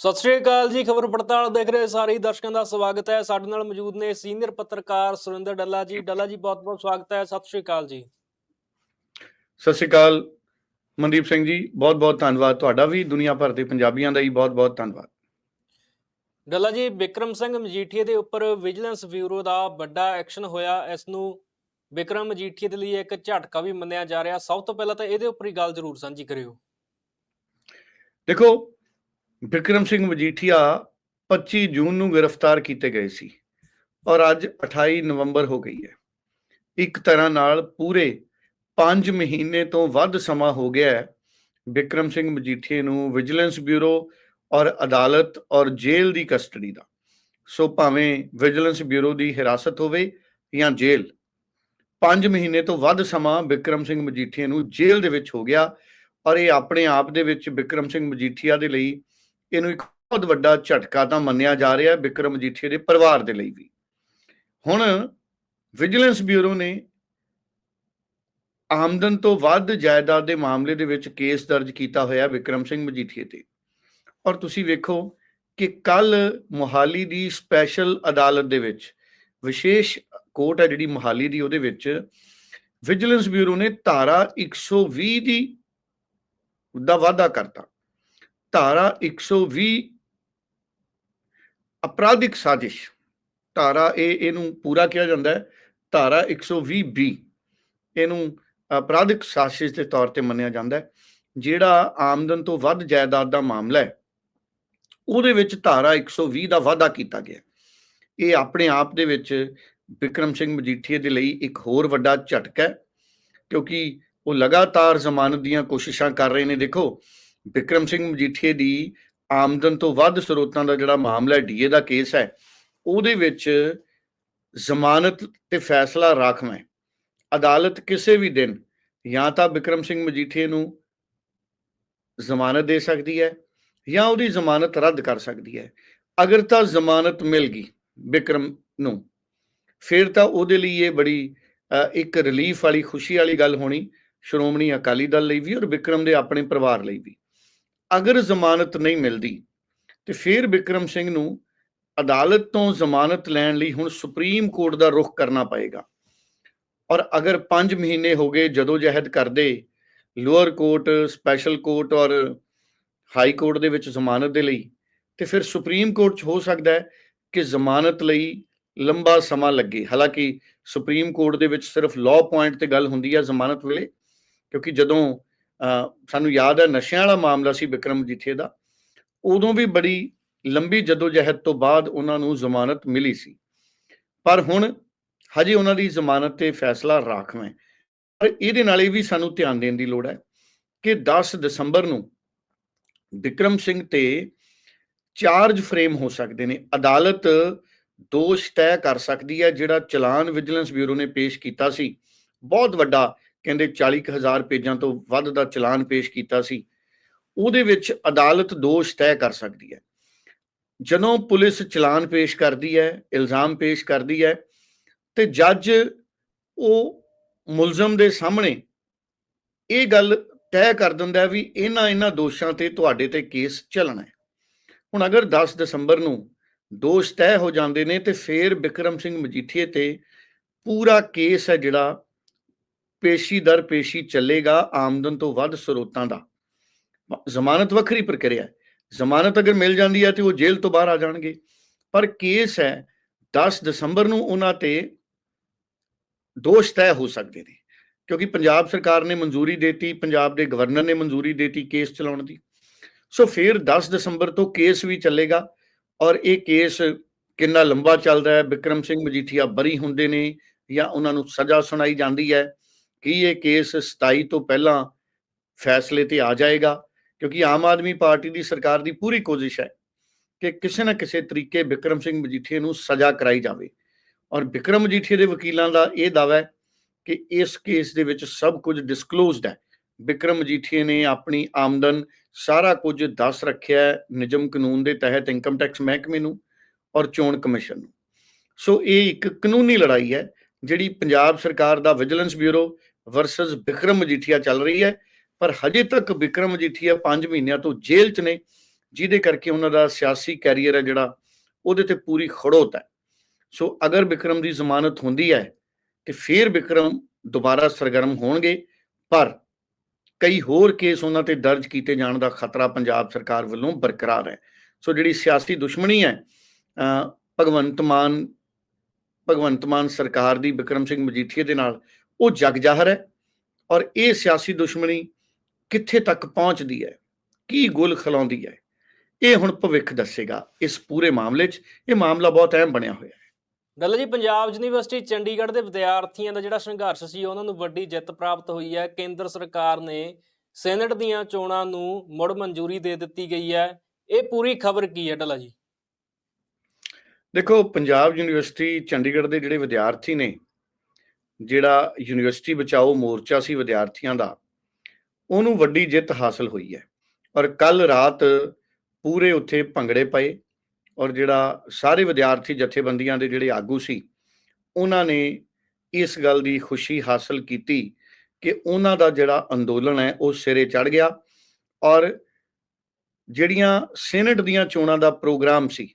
ਸਤਿ ਸ਼੍ਰੀ ਅਕਾਲ ਜੀ ਖਬਰ ਪੜਤਾਲ ਦੇਖ ਰਹੇ ਸਾਰੇ ਦਰਸ਼ਕਾਂ ਦਾ ਸਵਾਗਤ ਹੈ। ਸਾਡੇ ਨਾਲ ਮੌਜੂਦ ਨੇ ਸੀਨੀਅਰ ਪੱਤਰਕਾਰ ਸੁਰਿੰਦਰ ਡੱਲਾ ਜੀ। ਡੱਲਾ ਜੀ ਬਹੁਤ-ਬਹੁਤ ਸਵਾਗਤ ਹੈ। ਸਤਿ ਸ਼੍ਰੀ ਅਕਾਲ ਜੀ। ਸਤਿ ਸ਼੍ਰੀ ਅਕਾਲ ਮਨਦੀਪ ਸਿੰਘ ਜੀ ਬਹੁਤ ਬਹੁਤ ਧੰਨਵਾਦ ਤੁਹਾਡਾ ਵੀ ਦੁਨੀਆ ਭਰ ਦੇ ਪੰਜਾਬੀਆਂ ਦਾ ਹੀ ਬਹੁਤ ਬਹੁਤ ਧੰਨਵਾਦ। ਡੱਲਾ ਜੀ ਵਿਕਰਮ ਸਿੰਘ ਮਜੀਠੀਆ ਦੇ ਉੱਪਰ ਵਿਜੀਲੈਂਸ ਬਿਊਰੋ ਦਾ ਵੱਡਾ ਐਕਸ਼ਨ ਹੋਇਆ। ਇਸ ਨੂੰ ਵਿਕਰਮ ਮਜੀਠੀਆ ਦੇ ਲਈ ਇੱਕ ਝਟਕਾ ਵੀ ਮੰਨਿਆ ਜਾ ਰਿਹਾ। ਸਭ ਤੋਂ ਪਹਿਲਾਂ ਤਾਂ ਇਹਦੇ ਉੱਪਰ ਹੀ ਗੱਲ ਜ਼ਰੂਰ ਸਾਂਝੀ ਕਰਿਓ। ਦੇਖੋ ਵਿਕਰਮ ਸਿੰਘ ਮਜੀਠੀਆ 25 ਜੂਨ ਨੂੰ ਗ੍ਰਿਫਤਾਰ ਕੀਤੇ ਗਏ ਸੀ ਔਰ ਅੱਜ 28 ਨਵੰਬਰ ਹੋ ਗਈ ਹੈ। ਇੱਕ ਤਰ੍ਹਾਂ ਨਾਲ ਪੂਰੇ 5 ਮਹੀਨੇ ਤੋਂ ਵੱਧ ਸਮਾਂ ਹੋ ਗਿਆ ਹੈ ਵਿਕਰਮ ਸਿੰਘ ਮਜੀਠੀਏ ਨੂੰ ਵਿਜੀਲੈਂਸ ਬਿਊਰੋ ਔਰ ਅਦਾਲਤ ਔਰ ਜੇਲ੍ਹ ਦੀ ਕਸਟਡੀ ਦਾ। ਸੋ ਭਾਵੇਂ ਵਿਜੀਲੈਂਸ ਬਿਊਰੋ ਦੀ ਹਿਰਾਸਤ ਹੋਵੇ ਜਾਂ ਜੇਲ੍ਹ 5 ਮਹੀਨੇ ਤੋਂ ਵੱਧ ਸਮਾਂ ਵਿਕਰਮ ਸਿੰਘ ਮਜੀਠੀਏ ਨੂੰ ਜੇਲ੍ਹ ਦੇ ਵਿੱਚ ਹੋ ਗਿਆ ਔਰ ਇਹ ਆਪਣੇ ਆਪ ਦੇ ਵਿੱਚ ਵਿਕਰਮ ਸਿੰਘ ਮਜੀਠੀਆ ਦੇ ਲਈ ਇਹਨੂੰ ਇੱਕ ਬਹੁਤ ਵੱਡਾ ਝਟਕਾ ਤਾਂ ਮੰਨਿਆ ਜਾ ਰਿਹਾ ਹੈ ਵਿਕਰਮ ਮਜੀਠੀਆ ਦੇ ਪਰਿਵਾਰ ਦੇ ਲਈ ਵੀ। ਹੁਣ ਵਿਜੀਲੈਂਸ ਬਿਊਰੋ ਨੇ ਆਮਦਨ ਤੋਂ ਵੱਧ ਜਾਇਦਾਦ ਦੇ ਮਾਮਲੇ ਦੇ ਵਿੱਚ ਕੇਸ ਦਰਜ ਕੀਤਾ ਹੋਇਆ ਵਿਕਰਮ ਸਿੰਘ ਮਜੀਠੀਏ ਤੇ। ਔਰ ਤੁਸੀਂ ਵੇਖੋ ਕਿ ਕੱਲ ਮੁਹਾਲੀ ਦੀ ਸਪੈਸ਼ਲ ਅਦਾਲਤ ਦੇ ਵਿੱਚ ਵਿਸ਼ੇਸ਼ ਕੋਰਟ ਹੈ ਜਿਹੜੀ ਮੁਹਾਲੀ ਦੀ, ਉਹਦੇ ਵਿੱਚ ਵਿਜੀਲੈਂਸ ਬਿਊਰੋ ਨੇ ਧਾਰਾ 120 ਦੀ ਦਾ ਵਾਅਦਾ ਕਰਤਾ। ਧਾਰਾ 120 ਅਪਰਾਧਿਕ ਸਾਜ਼ਿਸ਼। ਧਾਰਾ ਇਹ, ਇਹਨੂੰ ਪੂਰਾ ਕਿਹਾ ਜਾਂਦਾ ਹੈ। ਧਾਰਾ 120 ਬੀ ਇਹਨੂੰ ਅਪਰਾਧਿਕ ਸਾਜ਼ਿਸ਼ ਦੇ ਤੌਰ ਤੇ ਮੰਨਿਆ ਜਾਂਦਾ ਹੈ। ਜਿਹੜਾ ਆਮਦਨ ਤੋਂ ਵੱਧ ਜਾਇਦਾਦ ਦਾ ਮਾਮਲਾ ਹੈ, ਉਹਦੇ ਵਿੱਚ ਧਾਰਾ 120 ਦਾ ਵਾਅਦਾ ਕੀਤਾ ਗਿਆ ਇਹ ਆਪਣੇ ਆਪ ਦੇ ਵਿੱਚ ਵਿਕਰਮ ਸਿੰਘ ਮਜੀਠੀਏ ਦੇ ਲਈ ਇੱਕ ਹੋਰ ਵੱਡਾ ਝਟਕਾ ਹੈ, ਕਿਉਂਕਿ ਉਹ ਲਗਾਤਾਰ ਜ਼ਮਾਨਤ ਦੀਆਂ ਕੋਸ਼ਿਸ਼ਾਂ ਕਰ ਰਹੇ ਨੇ। ਦੇਖੋ ਵਿਕਰਮ ਸਿੰਘ ਮਜੀਠੀਏ ਦੀ ਆਮਦਨ ਤੋਂ ਵੱਧ ਸਰੋਤਾਂ ਦਾ ਜਿਹੜਾ ਮਾਮਲਾ ਡੀਏ ਦਾ ਕੇਸ ਹੈ, ਉਹਦੇ ਵਿੱਚ ਜ਼ਮਾਨਤ ਤੇ ਫੈਸਲਾ ਰਾਖਵਾਂ ਹੈ। ਅਦਾਲਤ ਕਿਸੇ ਵੀ ਦਿਨ ਜਾਂ ਤਾਂ ਵਿਕਰਮ ਸਿੰਘ ਮਜੀਠੀਏ ਨੂੰ ਜ਼ਮਾਨਤ ਦੇ ਸਕਦੀ ਹੈ ਜਾਂ ਉਹਦੀ ਜ਼ਮਾਨਤ ਰੱਦ ਕਰ ਸਕਦੀ ਹੈ। ਅਗਰ ਤਾਂ ਜ਼ਮਾਨਤ ਮਿਲ ਗਈ ਵਿਕਰਮ ਨੂੰ, ਫਿਰ ਤਾਂ ਉਹਦੇ ਲਈ ਇਹ ਬੜੀ ਇੱਕ ਰਿਲੀਫ ਵਾਲੀ, ਖੁਸ਼ੀ ਵਾਲੀ ਗੱਲ ਹੋਣੀ ਸ਼੍ਰੋਮਣੀ ਅਕਾਲੀ ਦਲ ਲਈ ਵੀ ਔਰ ਵਿਕਰਮ ਦੇ ਆਪਣੇ ਪਰਿਵਾਰ ਲਈ ਵੀ। ਅਗਰ ਜ਼ਮਾਨਤ ਨਹੀਂ ਮਿਲਦੀ, ਤੇ ਫਿਰ ਵਿਕਰਮ ਸਿੰਘ ਨੂੰ ਅਦਾਲਤ ਤੋਂ ਜ਼ਮਾਨਤ ਲੈਣ ਲਈ ਹੁਣ ਸੁਪਰੀਮ ਕੋਰਟ ਦਾ ਰੁਖ ਕਰਨਾ ਪਏਗਾ। ਔਰ ਅਗਰ 5 ਮਹੀਨੇ ਹੋ ਗਏ ਜਦੋਂ ਜਹਿਦ ਕਰਦੇ, ਲੋਅਰ ਕੋਰਟ, ਸਪੈਸ਼ਲ ਕੋਰਟ ਔਰ ਹਾਈ ਕੋਰਟ ਦੇ ਵਿੱਚ ਜ਼ਮਾਨਤ ਦੇ ਲਈ, ਤੇ ਫਿਰ ਸੁਪਰੀਮ ਕੋਰਟ 'ਚ ਹੋ ਸਕਦਾ ਹੈ ਕਿ ਜ਼ਮਾਨਤ ਲਈ ਲੰਬਾ ਸਮਾਂ ਲੱਗੇ। ਹਾਲਾਂਕਿ ਸੁਪਰੀਮ ਕੋਰਟ ਦੇ ਵਿੱਚ ਸਿਰਫ ਲਾਅ ਪੁਆਇੰਟ ਤੇ ਗੱਲ ਹੁੰਦੀ ਹੈ ਜ਼ਮਾਨਤ ਵੇਲੇ, ਕਿਉਂਕਿ ਜਦੋਂ ਸਾਨੂੰ ਯਾਦ ਹੈ ਨਸ਼ਿਆਂ ਵਾਲਾ ਮਾਮਲਾ ਸੀ ਵਿਕਰਮ ਜਿੱਥੇ ਦਾ। ਉਦੋਂ ਵੀ ਬੜੀ ਲੰਬੀ ਜਦੋਜਹਿਦ ਤੋਂ ਬਾਅਦ ਉਹਨਾਂ ਨੂੰ ਜ਼ਮਾਨਤ ਮਿਲੀ ਸੀ। ਪਰ ਹੁਣ ਹਜੇ ਉਹਨਾਂ ਦੀ ਜ਼ਮਾਨਤ ਤੇ ਫੈਸਲਾ ਰਾਖਵਾਂ। ਪਰ ਇਹਦੇ ਨਾਲ ਇਹ ਵੀ ਸਾਨੂੰ ਧਿਆਨ ਦੇਣ ਦੀ ਲੋੜ ਹੈ ਕਿ 10 ਦਸੰਬਰ ਨੂੰ ਵਿਕਰਮ ਸਿੰਘ ਤੇ ਚਾਰਜ ਫਰੇਮ ਹੋ ਸਕਦੇ ਨੇ। ਅਦਾਲਤ ਦੋਸ਼ ਤੈਅ ਕਰ ਸਕਦੀ ਹੈ ਜਿਹੜਾ ਚਲਾਨ ਵਿਜੀਲੈਂਸ ਬਿਊਰੋ ਨੇ ਪੇਸ਼ ਕੀਤਾ ਸੀ। ਬਹੁਤ ਵੱਡਾ ਕਹਿੰਦੇ 40000 ਪੇਜਾਂ ਤੋਂ ਵੱਧ ਦਾ ਚਲਾਨ ਪੇਸ਼ ਕੀਤਾ ਸੀ। ਉਹਦੇ ਵਿੱਚ ਅਦਾਲਤ ਦੋਸ਼ ਤੈਅ ਕਰ ਸਕਦੀ ਹੈ। ਜਦੋਂ ਪੁਲਿਸ ਚਲਾਨ ਪੇਸ਼ ਕਰਦੀ ਹੈ, ਇਲਜ਼ਾਮ ਪੇਸ਼ ਕਰਦੀ ਹੈ, ਤੇ ਜੱਜ ਉਹ ਮੁਲਜ਼ਮ ਦੇ ਸਾਹਮਣੇ ਇਹ ਗੱਲ ਤੈਅ ਕਰ ਦਿੰਦਾ ਵੀ ਇਹਨਾਂ ਇਹਨਾਂ ਦੋਸ਼ਾਂ ਤੇ ਤੁਹਾਡੇ ਤੇ ਕੇਸ ਚੱਲਣਾ ਹੈ। ਹੁਣ ਅਗਰ 10 ਦਸੰਬਰ ਨੂੰ ਦੋਸ਼ ਤੈਅ ਹੋ ਜਾਂਦੇ ਨੇ, ਤੇ ਫਿਰ ਬਿਕਰਮ ਸਿੰਘ ਮਜੀਠੀਏ ਤੇ ਪੂਰਾ ਕੇਸ ਹੈ ਜਿਹੜਾ ਪੇਸ਼ੀ ਦਰ ਪੇਸ਼ੀ ਚੱਲੇਗਾ ਆਮਦਨ ਤੋਂ ਵੱਧ ਸਰੋਤਾਂ ਦਾ। ਜ਼ਮਾਨਤ ਵੱਖਰੀ ਪ੍ਰਕਿਰਿਆ ਹੈ। ਜ਼ਮਾਨਤ ਅਗਰ ਮਿਲ ਜਾਂਦੀ ਹੈ ਤੇ ਉਹ ਜੇਲ੍ਹ ਤੋਂ ਬਾਹਰ ਆ ਜਾਣਗੇ। ਪਰ ਕੇਸ ਹੈ 10 ਦਸੰਬਰ ਨੂੰ ਉਹਨਾਂ ਤੇ ਦੋਸ਼ ਤੈਅ ਹੋ ਸਕਦੇ ਨੇ। ਕਿਉਂਕਿ ਪੰਜਾਬ ਸਰਕਾਰ ਨੇ ਮਨਜ਼ੂਰੀ ਦਿੱਤੀ, ਪੰਜਾਬ ਦੇ ਗਵਰਨਰ ਨੇ ਮਨਜ਼ੂਰੀ ਦਿੱਤੀ ਕੇਸ ਚਲਾਉਣ ਦੀ। ਸੋ ਫਿਰ 10 ਦਸੰਬਰ ਤੋਂ ਕੇਸ ਵੀ ਚੱਲੇਗਾ ਔਰ ਇਹ ਕੇਸ ਕਿੰਨਾ ਲੰਬਾ ਚੱਲਦਾ ਹੈ? ਵਿਕਰਮ ਸਿੰਘ ਮਜੀਠੀਆ ਬਰੀ ਹੁੰਦੇ ਨੇ ਜਾਂ ਉਹਨਾਂ ਨੂੰ ਸਜ਼ਾ ਸੁਣਾਈ ਜਾਂਦੀ ਹੈ? ਕੀ ਇਹ ਕੇਸ 27 ਤੋਂ ਪਹਿਲਾਂ ਫੈਸਲੇ ਤੇ ਆ ਜਾਏਗਾ, ਕਿਉਂਕਿ ਆਮ ਆਦਮੀ ਪਾਰਟੀ ਦੀ ਸਰਕਾਰ ਦੀ ਪੂਰੀ ਕੋਸ਼ਿਸ਼ ਹੈ ਕਿ ਕਿਸੇ ਨਾ ਕਿਸੇ ਤਰੀਕੇ ਵਿਕਰਮ ਸਿੰਘ ਮਜੀਠੀਆ ਨੂੰ ਸਜ਼ਾ ਕਰਾਈ ਜਾਵੇ। ਔਰ ਵਿਕਰਮ ਮਜੀਠੀਆ ਦੇ ਵਕੀਲਾਂ ਦਾ ਇਹ ਦਾਅਵਾ ਹੈ ਕਿ ਇਸ ਕੇਸ ਦੇ ਵਿੱਚ ਸਭ ਕੁਝ ਡਿਸਕਲੋਜ਼ਡ ਹੈ। ਵਿਕਰਮ ਮਜੀਠੀਆ ਨੇ ਆਪਣੀ ਆਮਦਨ ਸਾਰਾ ਕੁਝ ਦੱਸ ਰੱਖਿਆ ਹੈ ਨਿਯਮ ਕਾਨੂੰਨ ਦੇ ਤਹਿਤ ਇਨਕਮ ਟੈਕਸ ਮਹਿਕਮੇ ਨੂੰ ਔਰ ਚੋਣ ਕਮਿਸ਼ਨ ਨੂੰ। ਸੋ ਇਹ ਇੱਕ ਕਾਨੂੰਨੀ ਲੜਾਈ ਹੈ, ਜਿਹੜੀ ਪੰਜਾਬ ਸਰਕਾਰ ਦਾ vigilance bureau versus Vikram Majithia ਚੱਲ ਰਹੀ ਹੈ ਪਰ ਹਜੇ ਤੱਕ ਵਿਕਰਮ ਮਜੀਠੀਆ 5 ਮਹੀਨਿਆਂ ਤੋਂ ਜੇਲ੍ਹ 'ਚ ਨੇ ਜਿਹਦੇ ਕਰਕੇ ਉਹਨਾਂ ਦਾ ਸਿਆਸੀ ਕੈਰੀਅਰ ਹੈ ਜਿਹੜਾ ਉਹਦੇ ਤੇ ਪੂਰੀ ਖੜੋਤ ਹੈ। ਸੋ ਅਗਰ ਵਿਕਰਮ ਦੀ ਜ਼ਮਾਨਤ ਹੁੰਦੀ ਹੈ ਤੇ ਫਿਰ ਵਿਕਰਮ ਦੁਬਾਰਾ ਸਰਗਰਮ ਹੋਣਗੇ ਪਰ ਕਈ ਹੋਰ ਕੇਸ ਉਹਨਾਂ ਤੇ ਦਰਜ ਕੀਤੇ ਜਾਣ ਦਾ ਖਤਰਾ ਪੰਜਾਬ ਸਰਕਾਰ ਵੱਲੋਂ ਬਰਕਰਾਰ ਹੈ। ਸੋ ਜਿਹੜੀ ਸਿਆਸੀ ਦੁਸ਼ਮਣੀ ਹੈ ਅ, ਭਗਵੰਤ ਮਾਨ ਭਗਵੰਤ ਮਾਨ ਸਰਕਾਰ ਦੀ ਵਿਕਰਮ ਸਿੰਘ ਮਜੀਠੀਆ ਦੇ ਨਾਲ ਉਹ ਜਗ ਜ਼ਾਹਰ ਹੈ ਔਰ ਇਹ ਸਿਆਸੀ ਦੁਸ਼ਮਣੀ ਕਿੱਥੇ ਤੱਕ ਪਹੁੰਚਦੀ ਹੈ? ਕੀ ਗੁਲ ਖਲਾਉਂਦੀ ਹੈ? ਇਹ ਹੁਣ ਭਵਿੱਖ ਦੱਸੇਗਾ ਇਸ ਪੂਰੇ ਮਾਮਲੇ 'ਚ। ਇਹ ਮਾਮਲਾ ਬਹੁਤ ਅਹਿਮ ਬਣਿਆ ਹੋਇਆ ਹੈ। ਡੱਲਾ ਜੀ ਪੰਜਾਬ ਯੂਨੀਵਰਸਿਟੀ ਚੰਡੀਗੜ੍ਹ ਦੇ ਵਿਦਿਆਰਥੀਆਂ ਦਾ ਜਿਹੜਾ ਸੰਘਰਸ਼ ਸੀ ਉਹਨਾਂ ਨੂੰ ਵੱਡੀ ਜਿੱਤ ਪ੍ਰਾਪਤ ਹੋਈ ਹੈ। ਕੇਂਦਰ ਸਰਕਾਰ ਨੇ ਸੈਨੇਟ ਦੀਆਂ ਚੋਣਾਂ ਨੂੰ ਮੁੜ ਮਨਜ਼ੂਰੀ ਦੇ ਦਿੱਤੀ ਗਈ ਹੈ। ਇਹ ਪੂਰੀ ਖਬਰ ਕੀ ਹੈ ਡੱਲਾ ਜੀ? ਦੇਖੋ ਪੰਜਾਬ ਯੂਨੀਵਰਸਿਟੀ ਚੰਡੀਗੜ੍ਹ ਦੇ ਜਿਹੜੇ ਵਿਦਿਆਰਥੀ ਨੇ ਜਿਹੜਾ ਯੂਨੀਵਰਸਿਟੀ ਬਚਾਓ ਮੋਰਚਾ ਸੀ ਵਿਦਿਆਰਥੀਆਂ ਦਾ, ਉਹਨੂੰ ਵੱਡੀ ਜਿੱਤ ਹਾਸਲ ਹੋਈ ਹੈ। ਔਰ ਕੱਲ ਰਾਤ ਪੂਰੇ ਉੱਥੇ ਭੰਗੜੇ ਪਏ ਔਰ ਜਿਹੜਾ ਸਾਰੇ ਵਿਦਿਆਰਥੀ ਜਥੇਬੰਦੀਆਂ ਦੇ ਜਿਹੜੇ ਆਗੂ ਸੀ, ਉਹਨਾਂ ਨੇ ਇਸ ਗੱਲ ਦੀ ਖੁਸ਼ੀ ਹਾਸਲ ਕੀਤੀ ਕਿ ਉਹਨਾਂ ਦਾ ਜਿਹੜਾ ਅੰਦੋਲਨ ਹੈ, ਉਹ ਸਿਰੇ ਚੜ ਗਿਆ ਔਰ ਜਿਹੜੀਆਂ ਸੈਨੇਟ ਦੀਆਂ ਚੋਣਾਂ ਦਾ ਪ੍ਰੋਗਰਾਮ ਸੀ,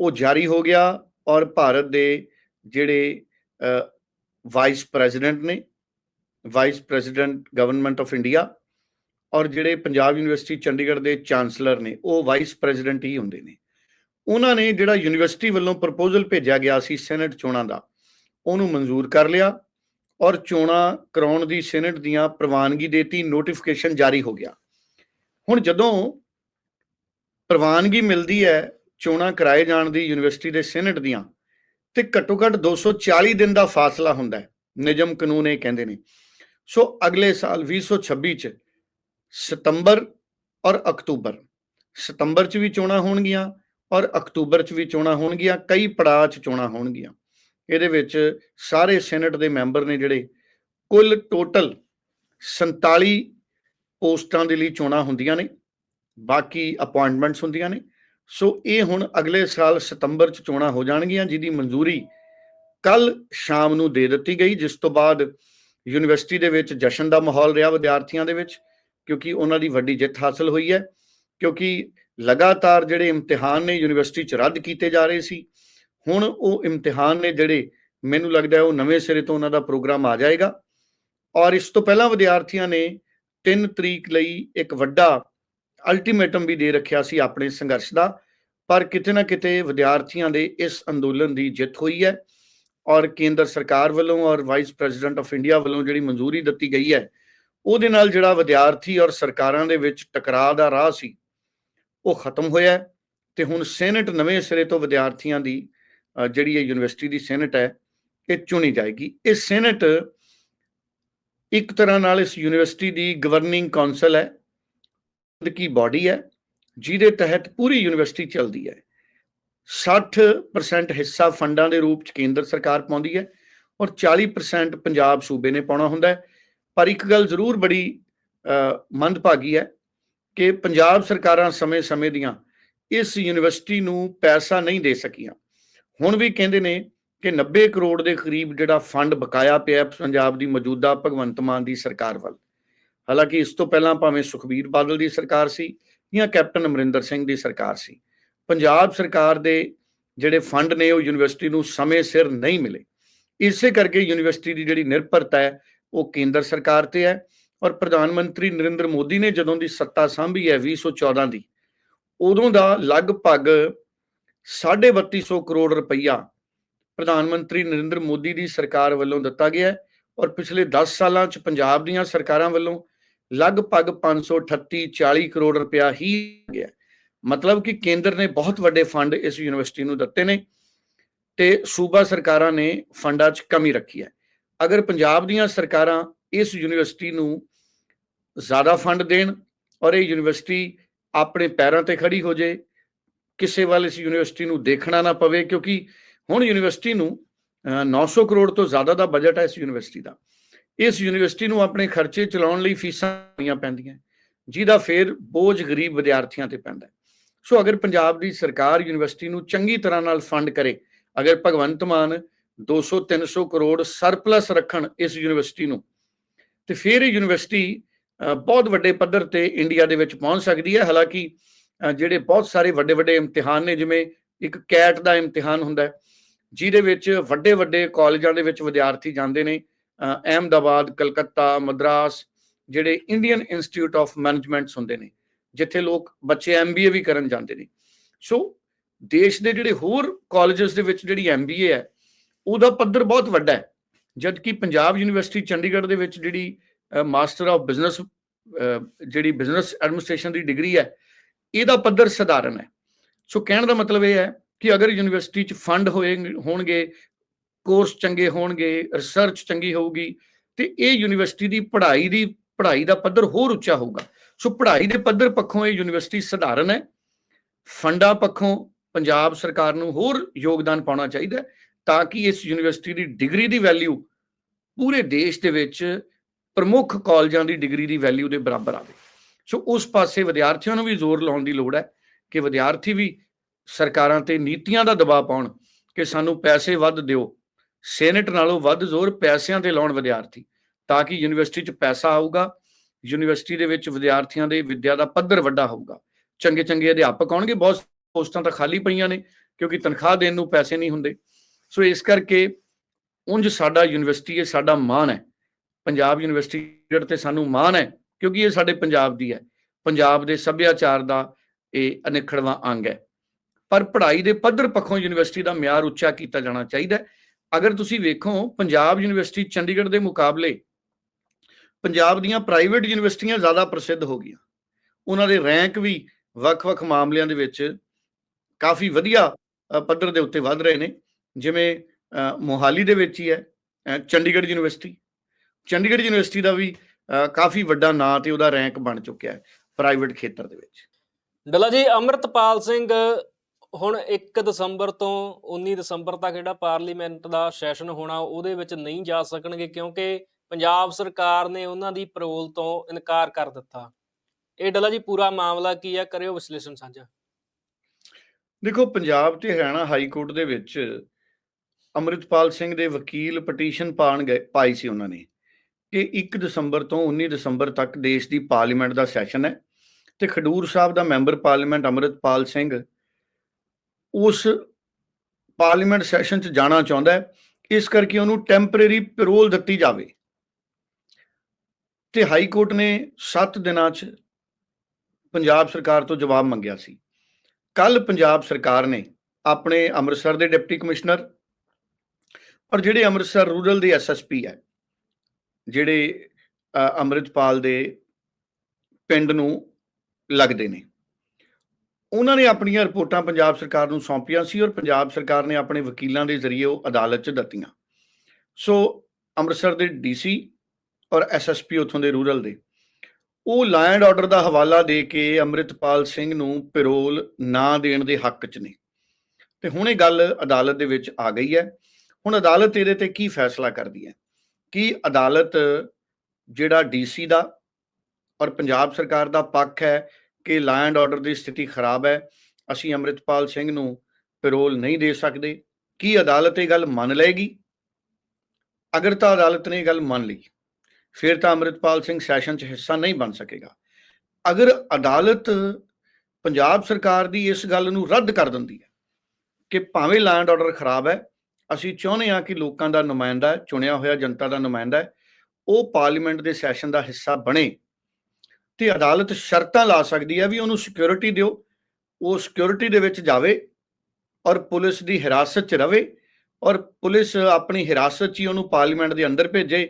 ਉਹ ਜਾਰੀ ਹੋ ਗਿਆ ਔਰ ਭਾਰਤ ਦੇ ਜਿਹੜੇ ਵਾਈਸ ਪ੍ਰੈਜ਼ੀਡੈਂਟ ਨੇ vice president government of India ਔਰ ਜਿਹੜੇ ਪੰਜਾਬ ਯੂਨੀਵਰਸਿਟੀ ਚੰਡੀਗੜ੍ਹ ਦੇ ਚਾਂਸਲਰ ਨੇ, ਉਹ ਵਾਈਸ ਪ੍ਰੈਜ਼ੀਡੈਂਟ ਹੀ ਹੁੰਦੇ ਨੇ। ਉਹਨਾਂ ਨੇ ਜਿਹੜਾ ਯੂਨੀਵਰਸਿਟੀ ਵੱਲੋਂ ਪ੍ਰਪੋਜ਼ਲ ਭੇਜਿਆ ਗਿਆ ਸੀ ਸੈਨੇਟ ਚੋਣਾਂ ਦਾ, ਉਹਨੂੰ ਮਨਜ਼ੂਰ ਕਰ ਲਿਆ ਔਰ ਚੋਣਾਂ ਕਰਾਉਣ ਦੀ ਸੈਨੇਟ ਦੀਆਂ ਪ੍ਰਵਾਨਗੀ ਦੇਤੀ ਨੋਟੀਫਿਕੇਸ਼ਨ ਜਾਰੀ ਹੋ ਗਿਆ। ਹੁਣ ਜਦੋਂ ਪ੍ਰਵਾਨਗੀ ਮਿਲਦੀ ਹੈ ਚੋਣਾਂ ਕਰਾਏ ਜਾਣ ਦੀ ਯੂਨੀਵਰਸਿਟੀ ਦੇ ਸੈਨੇਟ ਦੀਆਂ ਤੇ ਘੱਟੋ ਘੱਟ 240 ਦਿਨ ਦਾ ਫਾਸਲਾ ਹੁੰਦਾ ਹੈ। ਨਿਯਮ ਕਾਨੂੰਨ ਇਹ ਕਹਿੰਦੇ ਨੇ। ਸੋ ਅਗਲੇ ਸਾਲ 2026 ਚ ਸਤੰਬਰ ਔਰ ਅਕਤੂਬਰ। ਸਤੰਬਰ ਚ ਵੀ ਚੋਣਾਂ ਹੋਣਗੀਆਂ ਔਰ ਅਕਤੂਬਰ ਚ ਵੀ ਚੋਣਾਂ ਹੋਣਗੀਆਂ, ਕਈ ਪੜਾਅ ਚ ਚੋਣਾਂ ਹੋਣਗੀਆਂ। ਇਹਦੇ ਵਿੱਚ ਸਾਰੇ ਸੈਨੇਟ ਦੇ ਮੈਂਬਰ ਨੇ ਜਿਹੜੇ ਕੁੱਲ ਟੋਟਲ 47 ਪੋਸਟਾਂ ਦੇ ਲਈ ਚੋਣਾਂ ਹੁੰਦੀਆਂ ਨੇ। ਬਾਕੀ ਅਪਾਇੰਟਮੈਂਟਸ ਹੁੰਦੀਆਂ ਨੇ। ਸੋ ਇਹ ਹੁਣ ਅਗਲੇ ਸਾਲ ਸਤੰਬਰ ਚ ਚੋਣਾਂ ਹੋ ਜਾਣਗੀਆਂ, ਜਿਹਦੀ ਮਨਜ਼ੂਰੀ ਕੱਲ ਸ਼ਾਮ ਨੂੰ ਦੇ ਦਿੱਤੀ ਗਈ, ਜਿਸ ਤੋਂ ਬਾਅਦ ਯੂਨੀਵਰਸਿਟੀ ਦੇ ਵਿੱਚ ਜਸ਼ਨ ਦਾ ਮਾਹੌਲ ਰਿਹਾ ਵਿਦਿਆਰਥੀਆਂ ਦੇ ਵਿੱਚ, ਕਿਉਂਕਿ ਉਹਨਾਂ ਦੀ ਵੱਡੀ ਜਿੱਤ ਹਾਸਲ ਹੋਈ ਹੈ, ਕਿਉਂਕਿ ਲਗਾਤਾਰ ਜਿਹੜੇ ਇਮਤਿਹਾਨ ਨੇ ਯੂਨੀਵਰਸਿਟੀ ਚ ਰੱਦ ਕੀਤੇ ਜਾ ਰਹੇ ਸੀ, ਹੁਣ ਉਹ ਇਮਤਿਹਾਨ ਨੇ ਜਿਹੜੇ ਮੈਨੂੰ ਲੱਗਦਾ ਹੈ ਉਹ ਨਵੇਂ ਸਿਰੇ ਤੋਂ ਉਹਨਾਂ ਦਾ ਪ੍ਰੋਗਰਾਮ ਆ ਜਾਏਗਾ, ਔਰ ਇਸ ਤੋਂ ਪਹਿਲਾਂ ਵਿਦਿਆਰਥੀਆਂ ਨੇ 3 ਤਰੀਕ ਲਈ ਇੱਕ ਵੱਡਾ ਅਲਟੀਮੇਟਮ ਵੀ ਦੇ ਰੱਖਿਆ ਸੀ ਆਪਣੇ ਸੰਘਰਸ਼ ਦਾ, ਪਰ ਕਿਤੇ ਨਾ ਕਿਤੇ ਵਿਦਿਆਰਥੀਆਂ ਦੇ ਇਸ ਅੰਦੋਲਨ ਦੀ ਜਿੱਤ ਹੋਈ ਹੈ ਔਰ ਕੇਂਦਰ ਸਰਕਾਰ ਵੱਲੋਂ ਔਰ ਵਾਈਸ ਪ੍ਰੈਜ਼ੀਡੈਂਟ ਆਫ ਇੰਡੀਆ ਵੱਲੋਂ ਜਿਹੜੀ ਮਨਜ਼ੂਰੀ ਦਿੱਤੀ ਗਈ ਹੈ, ਉਹਦੇ ਨਾਲ ਜਿਹੜਾ ਵਿਦਿਆਰਥੀ ਔਰ ਸਰਕਾਰਾਂ ਦੇ ਵਿੱਚ ਟਕਰਾਅ ਦਾ ਰਾਹ ਸੀ, ਉਹ ਖਤਮ ਹੋਇਆ ਤੇ ਹੁਣ ਸੈਨੇਟ ਨਵੇਂ ਸਿਰੇ ਤੋਂ ਵਿਦਿਆਰਥੀਆਂ ਦੀ ਜਿਹੜੀ ਇਹ ਯੂਨੀਵਰਸਿਟੀ ਦੀ ਸੈਨੇਟ ਹੈ, ਇਹ ਚੁਣੀ ਜਾਏਗੀ। ਇਹ ਸੈਨੇਟ ਇੱਕ ਤਰ੍ਹਾਂ ਨਾਲ ਇਸ ਯੂਨੀਵਰਸਿਟੀ ਦੀ ਗਵਰਨਿੰਗ ਕਾਉਂਸਲ ਹੈ ਕੀ ਬਾਡੀ ਹੈ, ਜਿਹਦੇ ਤਹਿਤ ਪੂਰੀ ਯੂਨੀਵਰਸਿਟੀ ਚੱਲਦੀ ਹੈ। 60% ਹਿੱਸਾ ਫੰਡਾਂ ਦੇ ਰੂਪ ਚ ਕੇਂਦਰ ਸਰਕਾਰ ਪਾਉਂਦੀ ਹੈ ਔਰ 40% ਪੰਜਾਬ ਸੂਬੇ ਨੇ ਪਾਉਣਾ ਹੁੰਦਾ ਹੈ। ਪਰ ਇੱਕ ਗੱਲ ਜ਼ਰੂਰ ਬੜੀ ਮੰਦਭਾਗੀ ਹੈ ਕਿ ਪੰਜਾਬ ਸਰਕਾਰਾਂ ਸਮੇਂ-ਸਮੇਂ ਦੀਆਂ ਇਸ ਯੂਨੀਵਰਸਿਟੀ ਨੂੰ ਪੈਸਾ ਨਹੀਂ ਦੇ ਸਕੀਆਂ। ਹੁਣ ਵੀ ਕਹਿੰਦੇ ਨੇ ਕਿ 90 ਕਰੋੜ ਦੇ ਕਰੀਬ ਜਿਹੜਾ ਫੰਡ ਬਕਾਇਆ ਪਿਆ ਪੰਜਾਬ ਦੀ ਮੌਜੂਦਾ ਭਗਵੰਤ ਮਾਨ ਦੀ ਸਰਕਾਰ ਵੱਲ। ਹਾਲਾਂਕਿ ਇਸ ਤੋਂ ਪਹਿਲਾਂ ਭਾਵੇਂ ਸੁਖਬੀਰ ਬਾਦਲ ਦੀ ਸਰਕਾਰ ਸੀ ਜਾਂ ਕੈਪਟਨ ਅਮਰਿੰਦਰ ਸਿੰਘ ਦੀ ਸਰਕਾਰ ਸੀ, ਪੰਜਾਬ ਸਰਕਾਰ ਦੇ ਜਿਹੜੇ ਫੰਡ ਨੇ ਉਹ ਯੂਨੀਵਰਸਿਟੀ ਨੂੰ ਸਮੇਂ ਸਿਰ ਨਹੀਂ ਮਿਲੇ। ਇਸੇ ਕਰਕੇ ਯੂਨੀਵਰਸਿਟੀ ਦੀ ਜਿਹੜੀ ਨਿਰਭਰਤਾ ਹੈ, ਉਹ ਕੇਂਦਰ ਸਰਕਾਰ ਤੇ ਹੈ ਔਰ ਪ੍ਰਧਾਨ ਮੰਤਰੀ ਨਰਿੰਦਰ ਮੋਦੀ ਨੇ ਜਦੋਂ ਦੀ ਸੱਤਾ ਸੰਭੀ ਹੈ 2014 ਦੀ, ਉਦੋਂ ਦਾ ਲਗਭਗ 3250 ਕਰੋੜ ਰੁਪਈਆ ਪ੍ਰਧਾਨ ਮੰਤਰੀ ਨਰਿੰਦਰ ਮੋਦੀ ਦੀ ਸਰਕਾਰ ਵੱਲੋਂ ਦਿੱਤਾ ਗਿਆ ਔਰ ਪਿਛਲੇ 10 ਸਾਲਾਂ ਚ ਪੰਜਾਬ ਦੀਆਂ ਸਰਕਾਰਾਂ ਵੱਲੋਂ ਲਗਭਗ 538 40 ਕਰੋੜ ਰੁਪਇਆ ਹੀ ਗਿਆ। ਮਤਲਬ ਕਿ ਕੇਂਦਰ ਨੇ ਬਹੁਤ ਵੱਡੇ ਫੰਡ ਇਸ ਯੂਨੀਵਰਸਿਟੀ ਨੂੰ ਦਿੱਤੇ ਨੇ ਤੇ ਸੂਬਾ ਸਰਕਾਰਾਂ ਨੇ ਫੰਡਾਂ 'ਚ ਕਮੀ ਰੱਖੀ ਹੈ। ਅਗਰ ਪੰਜਾਬ ਦੀਆਂ ਸਰਕਾਰਾਂ ਇਸ ਯੂਨੀਵਰਸਿਟੀ ਨੂੰ ਜ਼ਿਆਦਾ ਫੰਡ ਦੇਣ ਔਰ ਇਹ ਯੂਨੀਵਰਸਿਟੀ ਆਪਣੇ ਪੈਰਾਂ ਤੇ ਖੜੀ ਹੋ ਜੇ, ਕਿਸੇ ਵੱਲ ਇਸ ਯੂਨੀਵਰਸਿਟੀ ਨੂੰ ਦੇਖਣਾ ਨਾ ਪਵੇ, ਕਿਉਂਕਿ ਹੁਣ ਯੂਨੀਵਰਸਿਟੀ ਨੂੰ 900 ਕਰੋੜ ਤੋਂ ਜ਼ਿਆਦਾ ਦਾ ਬਜਟ ਹੈ ਇਸ ਯੂਨੀਵਰਸਿਟੀ ਦਾ। ਇਸ ਯੂਨੀਵਰਸਿਟੀ ਨੂੰ ਆਪਣੇ ਖਰਚੇ ਚਲਾਉਣ ਲਈ ਫੀਸਾਂ ਦੇਣੀਆਂ ਪੈਂਦੀਆਂ। ਜਿਹਦਾ ਫਿਰ ਬੋਝ ਗਰੀਬ ਵਿਦਿਆਰਥੀਆਂ ਤੇ ਪੈਂਦਾ ਸੋ ਅਗਰ ਪੰਜਾਬ ਦੀ ਸਰਕਾਰ ਯੂਨੀਵਰਸਿਟੀ ਨੂੰ ਚੰਗੀ ਤਰ੍ਹਾਂ ਨਾਲ ਫੰਡ ਕਰੇ, ਅਗਰ ਭਗਵੰਤ ਮਾਨ 200 300 ਕਰੋੜ ਸਰਪਲਸ ਰੱਖਣ ਇਸ ਯੂਨੀਵਰਸਿਟੀ ਨੂੰ, ਤੇ ਫਿਰ ਇਹ ਯੂਨੀਵਰਸਿਟੀ ਬਹੁਤ ਵੱਡੇ ਪੱਧਰ ਤੇ ਇੰਡੀਆ ਦੇ ਵਿੱਚ ਪਹੁੰਚ ਸਕਦੀ ਹੈ। ਹਾਲਾਂਕਿ ਜਿਹੜੇ ਬਹੁਤ ਸਾਰੇ ਵੱਡੇ ਵੱਡੇ ਇਮਤਿਹਾਨ ਨੇ, ਜਿਵੇਂ ਇੱਕ ਕੈਟ ਦਾ ਇਮਤਿਹਾਨ ਹੁੰਦਾ ਹੈ, ਜਿਹਦੇ ਵਿੱਚ ਵੱਡੇ ਵੱਡੇ ਕਾਲਜਾਂ ਦੇ ਵਿੱਚ ਵਿਦਿਆਰਥੀ ਜਾਂਦੇ ਨੇ ਅਹਿਮਦਾਬਾਦ, ਕਲਕੱਤਾ, ਮਦਰਾਸ ਜਿਹੜੇ ਇੰਡੀਅਨ ਇੰਸਟੀਚਿਊਟ ਆਫ ਮੈਨੇਜਮੈਂਟਸ ਹੁੰਦੇ ਨੇ, ਜਿੱਥੇ ਲੋਕ ਬੱਚੇ ਐਮਬੀਏ ਵੀ ਕਰਨ ਜਾਂਦੇ ਨੇ। ਸੋ ਦੇਸ਼ ਦੇ ਜਿਹੜੇ ਹੋਰ ਕਾਲਜਸ ਦੇ ਵਿੱਚ ਜਿਹੜੀ ਐਮਬੀਏ ਹੈ, ਉਹਦਾ ਪੱਧਰ ਬਹੁਤ ਵੱਡਾ ਹੈ। ਜਦਕਿ ਪੰਜਾਬ ਯੂਨੀਵਰਸਿਟੀ ਚੰਡੀਗੜ੍ਹ ਦੇ ਵਿੱਚ ਜਿਹੜੀ ਮਾਸਟਰ ਆਫ ਬਿਜ਼ਨਸ ਜਿਹੜੀ ਬਿਜ਼ਨਸ ਐਡਮਿਨਿਸਟ੍ਰੇਸ਼ਨ ਦੀ ਡਿਗਰੀ ਹੈ, ਇਹਦਾ ਪੱਧਰ ਸਧਾਰਨ ਹੈ। ਸੋ ਕਹਿਣ ਦਾ ਮਤਲਬ ਇਹ ਹੈ ਕਿ ਅਗਰ ਯੂਨੀਵਰਸਿਟੀ 'ਚ ਫੰਡ ਹੋਏ, ਹੋਣਗੇ ਕੋਰਸ ਚੰਗੇ ਹੋਣਗੇ ਰਿਸਰਚ ਚੰਗੀ ਹੋਊਗੀ, ਤੇ ਇਹ ਯੂਨੀਵਰਸਿਟੀ ਦੀ ਪੜ੍ਹਾਈ ਦੀ, ਪੜ੍ਹਾਈ ਦਾ ਪੱਧਰ ਹੋਰ ਉੱਚਾ ਹੋਊਗਾ। ਸੋ ਪੜ੍ਹਾਈ ਦੇ ਪੱਧਰ ਪੱਖੋਂ ਇਹ ਯੂਨੀਵਰਸਿਟੀ ਸਧਾਰਨ ਹੈ। ਫੰਡਾਂ ਪੱਖੋਂ ਪੰਜਾਬ ਸਰਕਾਰ ਨੂੰ ਹੋਰ ਯੋਗਦਾਨ ਪਾਉਣਾ ਚਾਹੀਦਾ ਤਾਂ ਕਿ ਇਸ ਯੂਨੀਵਰਸਿਟੀ ਦੀ ਡਿਗਰੀ ਦੀ ਵੈਲਿਊ ਪੂਰੇ ਦੇਸ਼ ਦੇ ਵਿੱਚ ਪ੍ਰਮੁੱਖ ਕਾਲਜਾਂ ਦੀ ਡਿਗਰੀ ਦੀ ਵੈਲਿਊ ਦੇ ਬਰਾਬਰ ਆਵੇ। ਸੋ ਉਸ ਪਾਸੇ ਵਿਦਿਆਰਥੀਆਂ ਨੂੰ ਵੀ ਜ਼ੋਰ ਲਾਉਣ ਦੀ ਲੋੜ ਹੈ ਕਿ ਵਿਦਿਆਰਥੀ ਵੀ ਸਰਕਾਰਾਂ ਤੇ ਨੀਤੀਆਂ ਦਾ ਦਬਾਅ ਪਾਉਣ, ਕਿ ਸਾਨੂੰ ਪੈਸੇ ਵੱਧ ਦਿਓ। ਸੈਨੇਟ ਨਾਲੋਂ ਵੱਧ ਜ਼ੋਰ ਪੈਸਿਆਂ ਤੇ ਲਾਉਣ ਵਿਦਿਆਰਥੀ, ਤਾਂ ਕਿ ਯੂਨੀਵਰਸਿਟੀ 'ਚ ਪੈਸਾ ਆਊਗਾ, ਯੂਨੀਵਰਸਿਟੀ ਦੇ ਵਿੱਚ ਵਿਦਿਆਰਥੀਆਂ ਦੇ ਵਿੱਦਿਆ ਦਾ ਪੱਧਰ ਵੱਡਾ ਹੋਊਗਾ। ਚੰਗੇ ਚੰਗੇ ਅਧਿਆਪਕ ਆਉਣਗੇ, ਬਹੁਤ ਪੋਸਟਾਂ ਤਾਂ ਖਾਲੀ ਪਈਆਂ ਨੇ, ਕਿਉਂਕਿ ਤਨਖਾਹ ਦੇਣ ਨੂੰ ਪੈਸੇ ਨਹੀਂ ਹੁੰਦੇ। ਸੋ ਇਸ ਕਰਕੇ ਉਂਝ ਸਾਡਾ ਯੂਨੀਵਰਸਿਟੀ, ਇਹ ਸਾਡਾ ਮਾਣ ਹੈ। ਪੰਜਾਬ ਯੂਨੀਵਰਸਿਟੀ ਤੇ ਸਾਨੂੰ ਮਾਣ ਹੈ, ਕਿਉਂਕਿ ਇਹ ਸਾਡੇ ਪੰਜਾਬ ਦੀ ਹੈ। ਪੰਜਾਬ ਦੇ ਸੱਭਿਆਚਾਰ ਦਾ ਇਹ ਅਨਿਖੜਵਾਂ ਅੰਗ ਹੈ। ਪਰ ਪੜ੍ਹਾਈ ਦੇ ਪੱਧਰ ਪੱਖੋਂ ਯੂਨੀਵਰਸਿਟੀ ਦਾ ਮਿਆਰ ਉੱਚਾ ਕੀਤਾ ਜਾਣਾ ਚਾਹੀਦਾ ਹੈ। ਅਗਰ ਤੁਸੀਂ ਵੇਖੋ, ਪੰਜਾਬ ਯੂਨੀਵਰਸਿਟੀ ਚੰਡੀਗੜ੍ਹ ਦੇ ਮੁਕਾਬਲੇ ਪੰਜਾਬ ਦੀਆਂ ਪ੍ਰਾਈਵੇਟ ਯੂਨੀਵਰਸਿਟੀਆਂ ਜ਼ਿਆਦਾ ਪ੍ਰਸਿੱਧ ਹੋ ਗਈਆਂ। ਉਹਨਾਂ ਦੇ ਰੈਂਕ ਵੀ ਵੱਖ-ਵੱਖ ਮਾਮਲਿਆਂ ਦੇ ਵਿੱਚ ਕਾਫੀ ਵਧੀਆ ਪੱਧਰ ਦੇ ਉੱਤੇ ਵੱਧ ਰਹੇ ਨੇ। ਜਿਵੇਂ ਮੋਹਾਲੀ ਦੇ ਵਿੱਚ ਹੀ ਹੈ ਚੰਡੀਗੜ੍ਹ ਯੂਨੀਵਰਸਿਟੀ। ਚੰਡੀਗੜ੍ਹ ਯੂਨੀਵਰਸਿਟੀ ਦਾ ਵੀ ਕਾਫੀ ਵੱਡਾ ਨਾਂ ਤੇ ਉਹਦਾ ਰੈਂਕ ਬਣ ਚੁੱਕਿਆ ਹੈ ਪ੍ਰਾਈਵੇਟ ਖੇਤਰ ਦੇ ਵਿੱਚ। ਡੱਲਾ ਜੀ, ਅਮਰਤਪਾਲ ਸਿੰਘ ਹੁਣ 1 ਦਸੰਬਰ ਤੋਂ 19 ਦਸੰਬਰ ਤੱਕ ਜਿਹੜਾ ਪਾਰਲੀਮੈਂਟ ਦਾ ਸੈਸ਼ਨ ਹੋਣਾ, ਉਹਦੇ ਵਿੱਚ ਨਹੀਂ ਜਾ ਸਕਣਗੇ ਕਿਉਂਕਿ ਪੰਜਾਬ ਸਰਕਾਰ ਨੇ ਉਹਨਾਂ ਦੀ ਪੈਰੋਲ ਤੋਂ ਇਨਕਾਰ ਕਰ ਦਿੱਤਾ। ਇਹ ਡੱਲਾ ਜੀ, ਪੂਰਾ ਮਾਮਲਾ ਕੀ ਹੈ ਕਰਿਓ ਵਿਸ਼ਲੇਸ਼ਣ ਸਾਂਝਾ। ਦੇਖੋ, ਪੰਜਾਬ ਤੇ ਹਰਿਆਣਾ ਹਾਈ ਕੋਰਟ ਦੇ ਵਿੱਚ ਅੰਮ੍ਰਿਤਪਾਲ ਸਿੰਘ ਦੇ ਵਕੀਲ ਪਟੀਸ਼ਨ ਪਾਣ ਗਏ, ਪਾਈ ਸੀ ਉਹਨਾਂ ਨੇ। ਕਿ 1 ਦਸੰਬਰ ਤੋਂ 19 ਦਸੰਬਰ ਤੱਕ ਦੇਸ਼ ਦੀ ਪਾਰਲੀਮੈਂਟ ਦਾ ਸੈਸ਼ਨ ਹੈ ਤੇ ਖਡੂਰ ਸਾਹਿਬ ਦਾ ਮੈਂਬਰ ਪਾਰਲੀਮੈਂਟ ਅੰਮ੍ਰਿਤਪਾਲ ਸਿੰਘ ਉਸ ਪਾਰਲੀਮੈਂਟ ਸੈਸ਼ਨ 'ਚ ਜਾਣਾ ਚਾਹੁੰਦਾ ਹੈ, ਇਸ ਕਰਕੇ ਉਹਨੂੰ ਟੈਂਪਰੇਰੀ ਪੈਰੋਲ ਦਿੱਤੀ ਜਾਵੇ। ਤੇ ਹਾਈ ਕੋਰਟ ਨੇ 7 ਦਿਨਾਂ 'ਚ ਪੰਜਾਬ ਸਰਕਾਰ ਤੋਂ ਜਵਾਬ ਮੰਗਿਆ ਸੀ। ਕੱਲ ਪੰਜਾਬ ਸਰਕਾਰ ਨੇ ਆਪਣੇ ਅੰਮ੍ਰਿਤਸਰ ਦੇ ਡਿਪਟੀ ਕਮਿਸ਼ਨਰ ਔਰ ਜਿਹੜੇ ਅੰਮ੍ਰਿਤਸਰ ਰੂਰਲ ਦੇ ਐਸਐਸਪੀ ਹੈ, ਜਿਹੜੇ ਅੰਮ੍ਰਿਤਪਾਲ ਦੇ ਪਿੰਡ ਨੂੰ ਲੱਗਦੇ ਨੇ। ਉਹਨਾਂ ਨੇ ਆਪਣੀਆਂ ਰਿਪੋਰਟਾਂ ਪੰਜਾਬ ਸਰਕਾਰ ਨੂੰ ਸੌਂਪੀਆਂ ਸੀ ਔਰ ਪੰਜਾਬ ਸਰਕਾਰ ਨੇ ਆਪਣੇ ਵਕੀਲਾਂ ਦੇ ਜ਼ਰੀਏ ਉਹ ਅਦਾਲਤ 'ਚ ਦਿੱਤੀਆਂ। ਸੋ ਅੰਮ੍ਰਿਤਸਰ ਦੇ ਡੀਸੀ ਔਰ ਐਸਐਸਪੀ ਉਥੋਂ ਦੇ ਰੂਰਲ ਦੇ, ਉਹ ਲਾਇਨ ਆਰਡਰ ਦਾ ਹਵਾਲਾ ਦੇ ਕੇ ਅੰਮ੍ਰਿਤਪਾਲ ਸਿੰਘ ਨੂੰ ਪੈਰੋਲ ਨਾ ਦੇਣ ਦੇ ਹੱਕ 'ਚ ਨੇ। ਤੇ ਹੁਣ ਇਹ ਗੱਲ ਅਦਾਲਤ ਦੇ ਵਿੱਚ ਆ ਗਈ ਹੈ। ਹੁਣ ਅਦਾਲਤ ਇਹਦੇ ਤੇ ਕੀ ਫੈਸਲਾ ਕਰਦੀ ਹੈ? ਕਿ ਅਦਾਲਤ ਜਿਹੜਾ ਡੀਸੀ ਦਾ ਔਰ ਪੰਜਾਬ ਸਰਕਾਰ ਦਾ ਪੱਖ ਹੈ ਕਿ ਲੈਂਡ ਆਰਡਰ ਦੀ ਸਥਿਤੀ ਖਰਾਬ ਹੈ ਅਸੀਂ ਅੰਮ੍ਰਿਤਪਾਲ ਸਿੰਘ ਨੂੰ ਪੈਰੋਲ ਨਹੀਂ ਦੇ ਸਕਦੇ ਕੀ ਅਦਾਲਤ ਇਹ ਗੱਲ ਮੰਨ ਲਏਗੀ? ਅਗਰ ਤਾਂ ਅਦਾਲਤ ਨੇ ਇਹ ਗੱਲ ਮੰਨ ਲਈ ਫਿਰ ਤਾਂ ਅੰਮ੍ਰਿਤਪਾਲ ਸਿੰਘ ਸੈਸ਼ਨ 'ਚ ਹਿੱਸਾ ਨਹੀਂ ਬਣ ਸਕੇਗਾ। ਅਗਰ ਅਦਾਲਤ ਪੰਜਾਬ ਸਰਕਾਰ ਦੀ ਇਸ ਗੱਲ ਨੂੰ ਰੱਦ ਕਰ ਦਿੰਦੀ ਹੈ ਕਿ ਭਾਵੇਂ ਲੈਂਡ ਆਰਡਰ ਖਰਾਬ ਹੈ ਅਸੀਂ ਚਾਹੁੰਦੇ ਹਾਂ ਕਿ ਲੋਕਾਂ ਦਾ ਨੁਮਾਇੰਦਾ ਚੁਣਿਆ ਹੋਇਆ ਜਨਤਾ ਦਾ ਨੁਮਾਇੰਦਾ ਹੈ, ਉਹ ਪਾਰਲੀਮੈਂਟ ਦੇ ਸੈਸ਼ਨ ਦਾ ਹਿੱਸਾ ਬਣੇ। ਤੇ ਅਦਾਲਤ ਸ਼ਰਤਾਂ ਲਾ ਸਕਦੀ ਹੈ ਵੀ ਉਹਨੂੰ ਸਿਕਿਉਰਿਟੀ ਦਿਓ, ਉਹ ਸਿਕਿਉਰਿਟੀ ਦੇ ਵਿੱਚ ਜਾਵੇ ਔਰ ਪੁਲਿਸ ਦੀ ਹਿਰਾਸਤ 'ਚ ਰਵੇ ਔਰ ਪੁਲਿਸ ਆਪਣੀ ਹਿਰਾਸਤ 'ਚ ਹੀ ਉਹਨੂੰ ਪਾਰਲੀਮੈਂਟ ਦੇ ਅੰਦਰ ਭੇਜੇ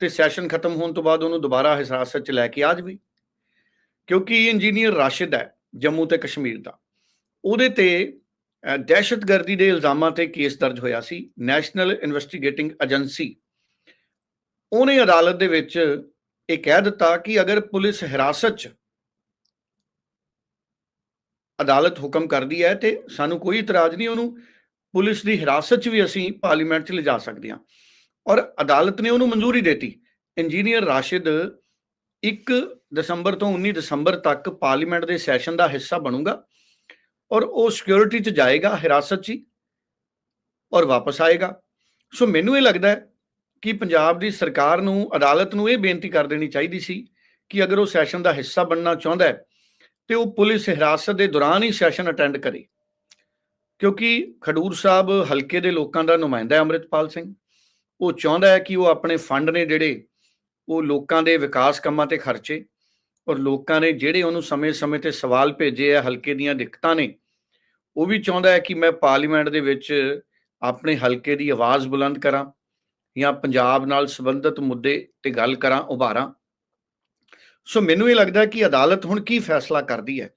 ਤੇ ਸੈਸ਼ਨ ਖਤਮ ਹੋਣ ਤੋਂ ਬਾਅਦ ਉਹਨੂੰ ਦੁਬਾਰਾ ਹਿਰਾਸਤ 'ਚ ਲੈ ਕੇ ਆ ਜਾਵੇ। ਕਿਉਂਕਿ ਇਹ ਇੰਜੀਨੀਅਰ ਰਾਸ਼ਿਦ ਹੈ, ਜੰਮੂ ਤੇ ਕਸ਼ਮੀਰ ਦਾ। ਉਹਦੇ ਤੇ ਦਹਿਸ਼ਤਗਰਦੀ ਦੇ ਇਲਜ਼ਾਮਾਂ ਤੇ ਕੇਸ ਦਰਜ ਹੋਇਆ ਸੀ ਨੈਸ਼ਨਲ ਇਨਵੈਸਟੀਗੇਟਿੰਗ ਏਜੰਸੀ ਉਹਨੇ ਅਦਾਲਤ ਦੇ ਵਿੱਚ ਇਹ ਕਹਿ ਦਿੱਤਾ ਕਿ ਅਗਰ ਪੁਲਿਸ ਹਿਰਾਸਤ 'ਚ ਅਦਾਲਤ ਹੁਕਮ ਕਰਦੀ ਹੈ ਤੇ ਸਾਨੂੰ ਕੋਈ ਇਤਰਾਜ਼ ਨਹੀਂ, ਉਹਨੂੰ ਪੁਲਿਸ ਦੀ ਹਿਰਾਸਤ 'ਚ ਵੀ ਅਸੀਂ ਪਾਰਲੀਮੈਂਟ 'ਚ ਲਿਜਾ ਸਕਦੇ ਹਾਂ। ਔਰ ਅਦਾਲਤ ਨੇ ਉਹਨੂੰ ਮਨਜ਼ੂਰੀ ਦਿੱਤੀ। ਇੰਜੀਨੀਅਰ ਰਾਸ਼ਿਦ 1 ਦਸੰਬਰ ਤੋਂ 19 ਦਸੰਬਰ ਤੱਕ ਪਾਰਲੀਮੈਂਟ ਦੇ ਸੈਸ਼ਨ ਦਾ ਹਿੱਸਾ ਬਣੂਗਾ ਔਰ ਉਹ ਸਿਕਿਉਰਿਟੀ 'ਚ ਜਾਏਗਾ ਹਿਰਾਸਤ 'ਚ ਹੀ ਔਰ ਵਾਪਸ ਆਏਗਾ। ਸੋ ਮੈਨੂੰ ਇਹ ਲੱਗਦਾ ਹੈ ਕਿ ਪੰਜਾਬ ਦੀ ਸਰਕਾਰ ਨੂੰ, ਅਦਾਲਤ ਨੂੰ ਇਹ ਬੇਨਤੀ ਕਰ ਦੇਣੀ ਚਾਹੀਦੀ ਸੀ ਕਿ ਅਗਰ ਉਹ ਸੈਸ਼ਨ ਦਾ ਹਿੱਸਾ ਬਣਨਾ ਚਾਹੁੰਦਾ ਹੈ, ਤੇ ਉਹ ਪੁਲਿਸ ਹਿਰਾਸਤ ਦੇ ਦੌਰਾਨ ਹੀ ਸੈਸ਼ਨ ਅਟੈਂਡ ਕਰੇ। ਕਿਉਂਕਿ ਖਡੂਰ ਸਾਹਿਬ ਹਲਕੇ ਦੇ ਲੋਕਾਂ ਦਾ ਨੁਮਾਇੰਦਾ ਹੈ ਅੰਮ੍ਰਿਤਪਾਲ ਸਿੰਘ। ਉਹ ਚਾਹੁੰਦਾ ਹੈ ਕਿ ਉਹ ਆਪਣੇ ਫੰਡ ਨੇ ਜਿਹੜੇ ਉਹ ਲੋਕਾਂ ਦੇ ਵਿਕਾਸ ਕੰਮਾਂ ਤੇ ਖਰਚੇ ਔਰ ਲੋਕਾਂ ਨੇ ਜਿਹੜੇ ਉਹਨੂੰ ਸਮੇਂ-ਸਮੇਂ ਤੇ ਸਵਾਲ ਭੇਜੇ ਆ ਹਲਕੇ ਦੀਆਂ ਦਿੱਕਤਾਂ ਨੇ, ਉਹ ਵੀ ਚਾਹੁੰਦਾ ਹੈ ਕਿ ਮੈਂ ਪਾਰਲੀਮੈਂਟ ਦੇ ਵਿੱਚ ਆਪਣੇ ਹਲਕੇ ਦੀ ਆਵਾਜ਼ ਬੁਲੰਦ ਕਰਾਂ। ਜਾਂ ਪੰਜਾਬ ਨਾਲ ਸੰਬੰਧਿਤ ਮੁੱਦੇ ਤੇ ਗੱਲ ਕਰਾਂ, ਉਭਾਰਾਂ। ਸੋ ਮੈਨੂੰ ਇਹ ਲੱਗਦਾ ਕਿ ਅਦਾਲਤ ਹੁਣ ਕੀ ਫੈਸਲਾ ਕਰਦੀ ਹੈ?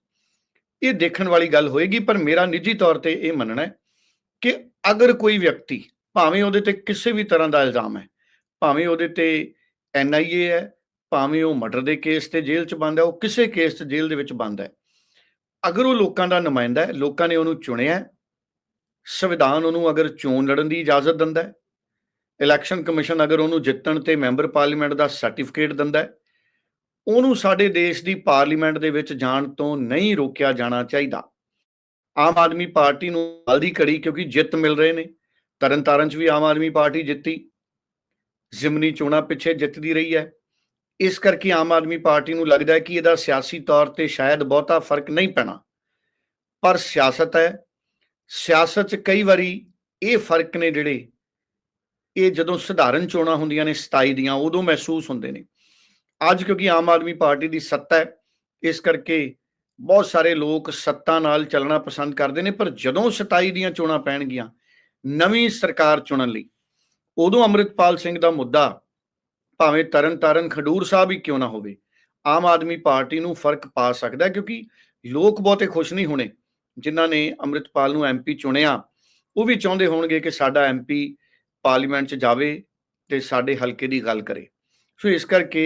ਇਹ ਦੇਖਣ ਵਾਲੀ ਗੱਲ ਹੋਏਗੀ, ਪਰ ਮੇਰਾ ਨਿੱਜੀ ਤੌਰ ਤੇ ਇਹ ਮੰਨਣਾ ਹੈ ਕਿ ਅਗਰ ਕੋਈ ਵਿਅਕਤੀ ਭਾਵੇਂ ਉਹਦੇ ਤੇ ਕਿਸੇ ਵੀ ਤਰ੍ਹਾਂ ਦਾ ਇਲਜ਼ਾਮ ਹੈ, ਭਾਵੇਂ ਉਹਦੇ ਤੇ ਐਨਆਈਏ ਹੈ, ਭਾਵੇਂ ਉਹ ਮਰਡਰ ਦੇ ਕੇਸ ਤੇ ਜੇਲ੍ਹ 'ਚ ਬੰਦ ਹੈ, ਉਹ ਕਿਸੇ ਕੇਸ 'ਚ ਜੇਲ੍ਹ ਦੇ ਵਿੱਚ ਬੰਦ ਹੈ, ਅਗਰ ਉਹ ਲੋਕਾਂ ਦਾ ਨੁਮਾਇੰਦਾ ਹੈ, ਲੋਕਾਂ ਨੇ ਉਹਨੂੰ ਚੁਣਿਆ ਸੰਵਿਧਾਨ ਉਹਨੂੰ ਅਗਰ ਚੋਣ ਲੜਨ ਦੀ ਇਜਾਜ਼ਤ ਦਿੰਦਾ ਹੈ ਇਲੈਕਸ਼ਨ ਕਮਿਸ਼ਨ ਅਗਰ ਉਹਨੂੰ ਜਿੱਤਣ ਤੇ ਮੈਂਬਰ ਪਾਰਲੀਮੈਂਟ ਦਾ ਸਰਟੀਫਿਕੇਟ ਦਿੰਦਾ ਹੈ, ਉਹਨੂੰ ਸਾਡੇ ਦੇਸ਼ ਦੀ ਪਾਰਲੀਮੈਂਟ ਦੇ ਵਿੱਚ ਜਾਣ ਤੋਂ ਨਹੀਂ ਰੋਕਿਆ ਜਾਣਾ ਚਾਹੀਦਾ। ਆਮ ਆਦਮੀ ਪਾਰਟੀ ਨੂੰ ਜਲਦੀ ਕੜੀ ਕਿਉਂਕਿ ਜਿੱਤ ਮਿਲ ਰਹੇ ਨੇ। ਤਰਨਤਾਰਨ 'ਚ ਵੀ ਆਮ ਆਦਮੀ ਪਾਰਟੀ ਜਿੱਤੀ। ਜ਼ਿਮਨੀ ਚੋਣਾਂ ਪਿੱਛੇ ਜਿੱਤਦੀ ਰਹੀ ਹੈ। ਇਸ ਕਰਕੇ ਆਮ ਆਦਮੀ ਪਾਰਟੀ ਨੂੰ ਲੱਗਦਾ ਹੈ ਕਿ ਇਹਦਾ ਸਿਆਸੀ ਤੌਰ ਤੇ ਸ਼ਾਇਦ ਬਹੁਤਾ ਫ਼ਰਕ ਨਹੀਂ ਪੈਣਾ। ਪਰ ਸਿਆਸਤ ਹੈ। ਸਿਆਸਤ 'ਚ ਕਈ ਵਾਰੀ ਇਹ ਫ਼ਰਕ ਨੇ ਜਿਹੜੇ ਇਹ ਜਦੋਂ ਸਧਾਰਨ ਚੋਣਾਂ ਹੁੰਦੀਆਂ ਨੇ 27 ਦੀਆਂ, ਉਦੋਂ ਮਹਿਸੂਸ ਹੁੰਦੇ ਨੇ। ਅੱਜ ਕਿਉਂਕਿ ਆਮ ਆਦਮੀ ਪਾਰਟੀ ਦੀ ਸੱਤਾ ਹੈ, ਇਸ ਕਰਕੇ ਬਹੁਤ ਸਾਰੇ ਲੋਕ ਸੱਤਾ ਨਾਲ ਚੱਲਣਾ ਪਸੰਦ ਕਰਦੇ ਨੇ, ਪਰ ਜਦੋਂ 27 ਦੀਆਂ ਚੋਣਾਂ ਪੈਣਗੀਆਂ, ਨਵੀਂ ਸਰਕਾਰ ਚੁਣਨ ਲਈ, ਉਦੋਂ ਅੰਮ੍ਰਿਤਪਾਲ ਸਿੰਘ ਦਾ ਮੁੱਦਾ ਭਾਵੇਂ ਤਰਨ ਤਾਰਨ ਖਡੂਰ ਸਾਹਿਬ ਹੀ ਕਿਉਂ ਨਾ ਹੋਵੇ, ਆਮ ਆਦਮੀ ਪਾਰਟੀ ਨੂੰ ਫ਼ਰਕ ਪਾ ਸਕਦਾ ਕਿਉਂਕਿ ਲੋਕ ਬਹੁਤੇ ਖੁਸ਼ ਨਹੀਂ ਹੋਣੇ, ਜਿਨ੍ਹਾਂ ਨੇ ਅੰਮ੍ਰਿਤਪਾਲ ਨੂੰ ਐਮਪੀ ਚੁਣਿਆ। ਉਹ ਵੀ ਚਾਹੁੰਦੇ ਹੋਣਗੇ ਕਿ ਸਾਡਾ ਐਮਪੀ ਪਾਰਲੀਮੈਂਟ 'ਚ ਜਾਵੇ ਤੇ ਸਾਡੇ ਹਲਕੇ ਦੀ ਗੱਲ ਕਰੇ। ਸੋ ਇਸ ਕਰਕੇ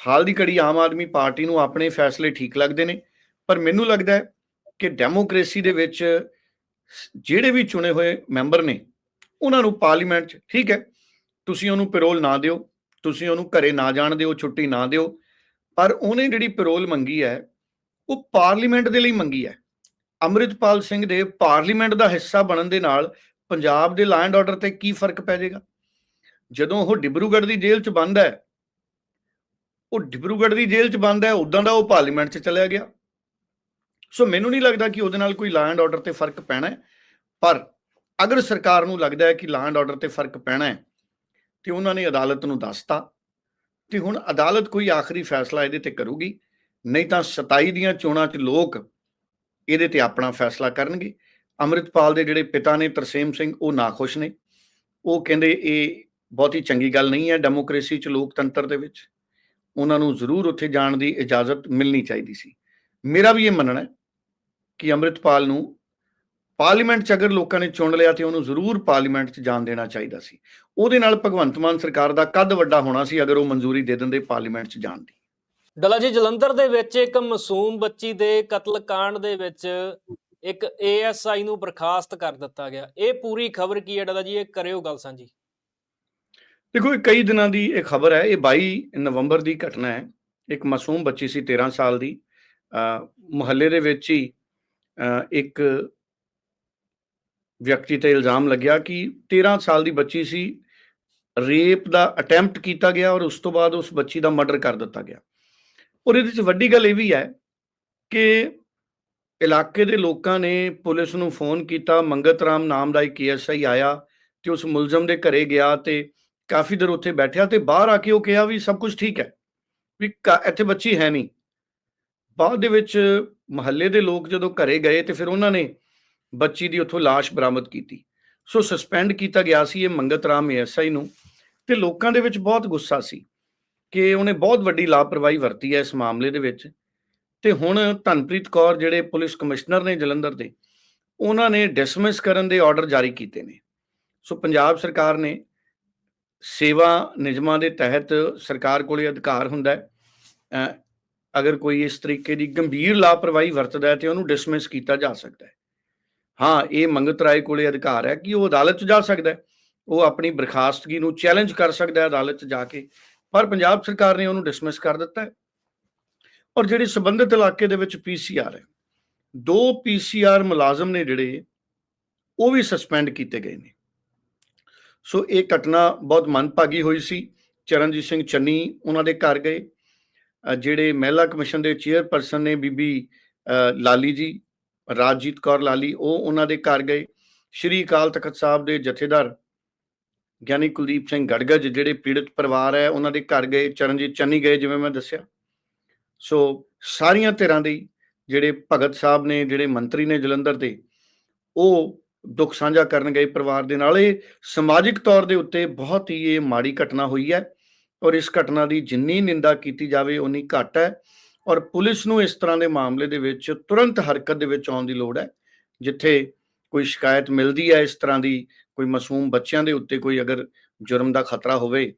ਹਾਲ ਦੀ ਘੜੀ ਆਮ ਆਦਮੀ ਪਾਰਟੀ ਨੂੰ ਆਪਣੇ ਫੈਸਲੇ ਠੀਕ ਲੱਗਦੇ ਨੇ, ਪਰ ਮੈਨੂੰ ਲੱਗਦਾ ਹੈ ਕਿ ਡੈਮੋਕ੍ਰੇਸੀ ਦੇ ਵਿੱਚ ਜਿਹੜੇ ਵੀ ਚੁਣੇ ਹੋਏ ਮੈਂਬਰ ਨੇ, ਉਹਨਾਂ ਨੂੰ ਪਾਰਲੀਮੈਂਟ 'ਚ ਠੀਕ ਹੈ, ਤੁਸੀਂ ਉਹਨੂੰ ਪੈਰੋਲ ਨਾ ਦਿਓ, ਤੁਸੀਂ ਉਹਨੂੰ ਘਰੇ ਨਾ ਜਾਣ ਦਿਓ, ਛੁੱਟੀ ਨਾ ਦਿਓ, ਪਰ ਉਹਨੇ ਜਿਹੜੀ ਪੈਰੋਲ ਮੰਗੀ ਹੈ, ਉਹ ਪਾਰਲੀਮੈਂਟ ਦੇ ਲਈ ਮੰਗੀ ਹੈ। ਅੰਮ੍ਰਿਤਪਾਲ ਸਿੰਘ ਦੇ ਪਾਰਲੀਮੈਂਟ ਦਾ ਹਿੱਸਾ ਬਣਨ ਦੇ ਨਾਲ ਪੰਜਾਬ ਦੇ ਲਾਅ ਐਂਡ ਆਰਡਰ ਤੇ ਕੀ ਫ਼ਰਕ ਪੈ ਜਾਏਗਾ? ਜਦੋਂ ਉਹ ਡਿਬਰੂਗੜ੍ਹ ਦੀ ਜੇਲ੍ਹ 'ਚ ਬੰਦ ਹੈ, ਉਹ ਡਿਬਰੂਗੜ੍ਹ ਦੀ ਜੇਲ੍ਹ 'ਚ ਬੰਦ ਹੈ ਉਦਾਂ ਦਾ ਉਹ ਪਾਰਲੀਮੈਂਟ 'ਚ ਚਲਿਆ ਗਿਆ। ਸੋ ਮੈਨੂੰ ਨਹੀਂ ਲੱਗਦਾ ਕਿ ਉਹਦੇ ਨਾਲ ਕੋਈ ਲਾਅ ਐਂਡ ਆਰਡਰ ਤੇ ਫ਼ਰਕ ਪੈਣਾ ਪਰ ਅਗਰ ਸਰਕਾਰ ਨੂੰ ਲੱਗਦਾ ਹੈ ਕਿ ਲਾਅ ਐਂਡ ਆਰਡਰ ਤੇ ਫ਼ਰਕ ਪੈਣਾ ਹੈ, ਤੇ ਉਹਨਾਂ ਨੇ ਅਦਾਲਤ ਨੂੰ ਦੱਸਤਾ, ਤੇ ਹੁਣ ਅਦਾਲਤ ਕੋਈ ਆਖਰੀ ਫੈਸਲਾ ਇਹਦੇ ਤੇ ਕਰੂਗੀ, ਨਹੀਂ ਤਾਂ 27 ਦੀਆਂ ਚੋਣਾਂ 'ਚ ਲੋਕ ਇਹਦੇ ਤੇ ਆਪਣਾ ਫੈਸਲਾ ਕਰਨਗੇ। ਅੰਮ੍ਰਿਤਪਾਲ ਦੇ ਜਿਹੜੇ ਪਿਤਾ ਨੇ ਤਰਸੇਮ ਸਿੰਘ, ਉਹ ਨਾਖੁਸ਼ ਨੇ। ਉਹ ਕਹਿੰਦੇ, ਇਹ ਬਹੁਤੀ ਚੰਗੀ ਗੱਲ ਨਹੀਂ ਹੈ ਡੈਮੋਕ੍ਰੇਸੀ 'ਚ ਲੋਕਤੰਤਰ ਦੇ ਵਿੱਚ। ਉਹਨਾਂ ਨੂੰ ਜ਼ਰੂਰ ਉੱਥੇ ਜਾਣ ਦੀ ਇਜਾਜ਼ਤ ਮਿਲਣੀ ਚਾਹੀਦੀ ਸੀ। ਮੇਰਾ ਵੀ ਇਹ ਮੰਨਣਾ ਹੈ ਕਿ ਅੰਮ੍ਰਿਤਪਾਲ ਨੂੰ ਪਾਰਲੀਮੈਂਟ 'ਚ ਅਗਰ ਲੋਕਾਂ ਨੇ ਚੁਣ ਲਿਆ ਤੇ ਉਹਨੂੰ ਜ਼ਰੂਰ ਪਾਰਲੀਮੈਂਟ 'ਚ ਜਾਣ ਦੇਣਾ ਚਾਹੀਦਾ ਸੀ। ਉਹਦੇ ਨਾਲ ਭਗਵੰਤ ਮਾਨ ਸਰਕਾਰ ਦਾ ਕੱਦ ਵੱਡਾ ਹੋਣਾ ਸੀ ਅਗਰ ਉਹ ਮਨਜ਼ੂਰੀ ਦੇ ਦਿੰਦੇ ਪਾਰਲੀਮੈਂਟ 'ਚ ਜਾਣ ਦੀ। ਡਲਾ ਜੀ, ਜਲੰਧਰ ਦੇ ਵਿੱਚ ਇੱਕ ਮਾਸੂਮ ਬੱਚੀ ਦੇ ਕਤਲकांड ਦੇ ਵਿੱਚ ਇੱਕ ਏਐਸਆਈ ਨੂੰ ਬਰਖਾਸਤ ਕਰ ਦਿੱਤਾ ਗਿਆ। ਇਹ ਪੂਰੀ ਖਬਰ ਕੀ ਹੈ ਡਲਾ ਜੀ? ਇਹ ਕਰਿਓ ਗੱਲ ਸਾਂਝੀ। ਦੇਖੋ, ਇਹ ਕਈ ਦਿਨਾਂ ਦੀ ਇਹ ਖਬਰ ਹੈ। ਇਹ 22 ਨਵੰਬਰ ਦੀ ਘਟਨਾ ਹੈ। ਇੱਕ ਮਾਸੂਮ ਬੱਚੀ ਸੀ 13 ਸਾਲ ਦੀ। ਮੁਹੱਲੇ ਦੇ ਵਿੱਚ ਹੀ ਇੱਕ ਵਿਅਕਤੀ ਤੇ ਇਲਜ਼ਾਮ ਲੱਗਿਆ ਕਿ 13 ਸਾਲ ਦੀ ਬੱਚੀ ਸੀ। ਰੇਪ ਦਾ ਅਟੈਂਪਟ ਕੀਤਾ ਗਿਆ ਔਰ ਉਸ ਤੋਂ ਬਾਅਦ ਉਸ ਬੱਚੀ ਦਾ ਮਰਡਰ ਕਰ ਦਿੱਤਾ ਗਿਆ। ਔਰ ਇਹਦੇ ਵਿੱਚ ਵੱਡੀ ਗੱਲ ਇਹ ਵੀ ਹੈ ਕਿ ਇਲਾਕੇ ਦੇ ਲੋਕਾਂ ਨੇ ਪੁਲਿਸ ਨੂੰ ਫੋਨ ਕੀਤਾ, ਮੰਗਤ ਰਾਮ ਨਾਮ ਦਾ ਇੱਕ ਐਸਆਈ ਆਇਆ ਤੇ ਉਸ ਮੁਲਜ਼ਮ ਦੇ ਘਰੇ ਗਿਆ ਤੇ ਕਾਫੀ ਦੇਰ ਉੱਥੇ ਬੈਠਿਆ ਤੇ ਬਾਹਰ ਆ ਕੇ ਉਹ ਕਿਹਾ ਵੀ ਸਭ ਕੁਝ ਠੀਕ ਹੈ, ਵੀ ਘ- ਇੱਥੇ ਬੱਚੀ ਹੈ ਨਹੀਂ। ਬਾਅਦ ਦੇ ਵਿੱਚ ਮਹੱਲੇ ਦੇ ਲੋਕ ਜਦੋਂ ਘਰੇ ਗਏ ਤੇ ਫਿਰ ਉਹਨਾਂ ਨੇ ਬੱਚੀ ਦੀ ਉੱਥੋਂ ਲਾਸ਼ ਬਰਾਮਦ ਕੀਤੀ। ਸੋ ਸਸਪੈਂਡ ਕੀਤਾ ਗਿਆ ਸੀ ਇਹ ਮੰਗਤ ਰਾਮ ਐਸਆਈ ਨੂੰ ਤੇ ਲੋਕਾਂ ਦੇ ਵਿੱਚ ਬਹੁਤ ਗੁੱਸਾ ਸੀ ਕਿ ਉਹਨੇ ਬਹੁਤ ਵੱਡੀ ਲਾਪਰਵਾਹੀ ਵਰਤੀ ਹੈ ਇਸ ਮਾਮਲੇ ਦੇ ਵਿੱਚ। ਤੇ ਹੁਣ ਧਨਪ੍ਰੀਤ ਕੌਰ ਜਿਹੜੇ ਪੁਲਿਸ ਕਮਿਸ਼ਨਰ ਨੇ ਜਲੰਧਰ ਦੇ, ਉਹਨਾਂ ਨੇ ਡਿਸਮਿਸ ਕਰਨ ਦੇ ਆਰਡਰ ਜਾਰੀ ਕੀਤੇ ਨੇ। ਸੋ ਪੰਜਾਬ ਸਰਕਾਰ ਨੇ ਸੇਵਾ ਨਿਯਮਾਂ ਦੇ ਤਹਿਤ ਸਰਕਾਰ ਕੋਲੇ ਅਧਿਕਾਰ ਹੁੰਦਾ ਹੈ। ਅਗਰ ਕੋਈ ਇਸ ਤਰੀਕੇ ਦੀ ਗੰਭੀਰ ਲਾਪਰਵਾਹੀ ਵਰਤਦਾ ਹੈ ਤੇ ਉਹਨੂੰ ਡਿਸਮਿਸ ਕੀਤਾ ਜਾ ਸਕਦਾ ਹੈ। ਹਾਂ, ਇਹ ਮੰਗਤ ਰਾਏ ਕੋਲੇ ਅਧਿਕਾਰ ਹੈ ਕਿ ਉਹ ਅਦਾਲਤ 'ਚ ਜਾ ਸਕਦਾ ਹੈ। ਉਹ ਆਪਣੀ ਬਰਖਾਸਤਗੀ ਨੂੰ ਚੈਲੰਜ ਕਰ ਸਕਦਾ ਹੈ ਅਦਾਲਤ 'ਚ ਜਾ ਕੇ। ਪਰ ਪੰਜਾਬ ਸਰਕਾਰ ਨੇ ਉਹਨੂੰ ਡਿਸਮਿਸ ਕਰ ਦਿੱਤਾ ਹੈ। ਔਰ ਜਿਹੜੇ ਸੰਬੰਧਿਤ ਇਲਾਕੇ ਦੇ ਵਿੱਚ ਪੀਸੀਆਰ ਹੈ, ਦੋ ਪੀਸੀਆਰ ਮੁਲਾਜ਼ਮ ਨੇ ਜਿਹੜੇ, ਉਹ ਵੀ ਸਸਪੈਂਡ ਕੀਤੇ ਗਏ ਨੇ। ਸੋ ਇਹ ਘਟਨਾ ਬਹੁਤ ਮੰਦਭਾਗੀ ਹੋਈ ਸੀ। ਚਰਨਜੀਤ ਸਿੰਘ ਚੰਨੀ ਉਹਨਾਂ ਦੇ ਘਰ ਗਏ। ਜਿਹੜੇ ਮਹਿਲਾ ਕਮਿਸ਼ਨ ਦੇ ਚੇਅਰਪਰਸਨ ਨੇ ਬੀਬੀ ਲਾਲੀ ਜੀ, ਰਾਜਜੀਤ ਕੌਰ ਲਾਲੀ, ਉਹ ਉਹਨਾਂ ਦੇ ਘਰ ਗਏ। ਸ਼੍ਰੀ ਅਕਾਲ ਤਖਤ ਸਾਹਿਬ ਦੇ ਜਥੇਦਾਰ ਗਿਆਨੀ ਕੁਲਦੀਪ ਸਿੰਘ ਗੜਗੜ ਜਿਹੜੇ ਪੀੜਤ ਪਰਿਵਾਰ ਹੈ, ਉਹਨਾਂ ਦੇ ਘਰ ਗਏ। ਚਰਨਜੀਤ ਚੰਨੀ ਗਏ, ਜਿਵੇਂ ਮੈਂ ਦੱਸਿਆ। ਸੋ ਸਾਰੀਆਂ ਧਿਰਾਂ ਦੇ ਜਿਹੜੇ ਭਗਤ ਸਾਹਿਬ ਨੇ, ਜਿਹੜੇ ਮੰਤਰੀ ਨੇ ਜਲੰਧਰ ਦੇ, ਉਹ ਦੁੱਖ ਸਾਂਝਾ ਕਰਨ ਗਏ ਪਰਿਵਾਰ ਦੇ ਨਾਲ। ਇਹ ਸਮਾਜਿਕ ਤੌਰ ਦੇ ਉੱਤੇ ਬਹੁਤ ਹੀ ਇਹ ਮਾੜੀ ਘਟਨਾ ਹੋਈ ਹੈ ਔਰ ਇਸ ਘਟਨਾ ਦੀ ਜਿੰਨੀ ਨਿੰਦਾ ਕੀਤੀ ਜਾਵੇ ਉਨੀ ਘੱਟ ਹੈ ਔਰ ਪੁਲਿਸ ਨੂੰ ਇਸ ਤਰ੍ਹਾਂ ਦੇ ਮਾਮਲੇ ਦੇ ਵਿੱਚ ਤੁਰੰਤ ਹਰਕਤ ਦੇ ਵਿੱਚ ਆਉਣ ਦੀ ਲੋੜ ਹੈ, ਜਿੱਥੇ ਕੋਈ ਸ਼ਿਕਾਇਤ ਮਿਲਦੀ ਹੈ ਇਸ ਤਰ੍ਹਾਂ ਦੀ, ਕੋਈ ਮਾਸੂਮ ਬੱਚਿਆਂ ਦੇ ਉੱਤੇ ਕੋਈ ਅਗਰ ਜੁਰਮ ਦਾ ਖਤਰਾ ਹੋਵੇ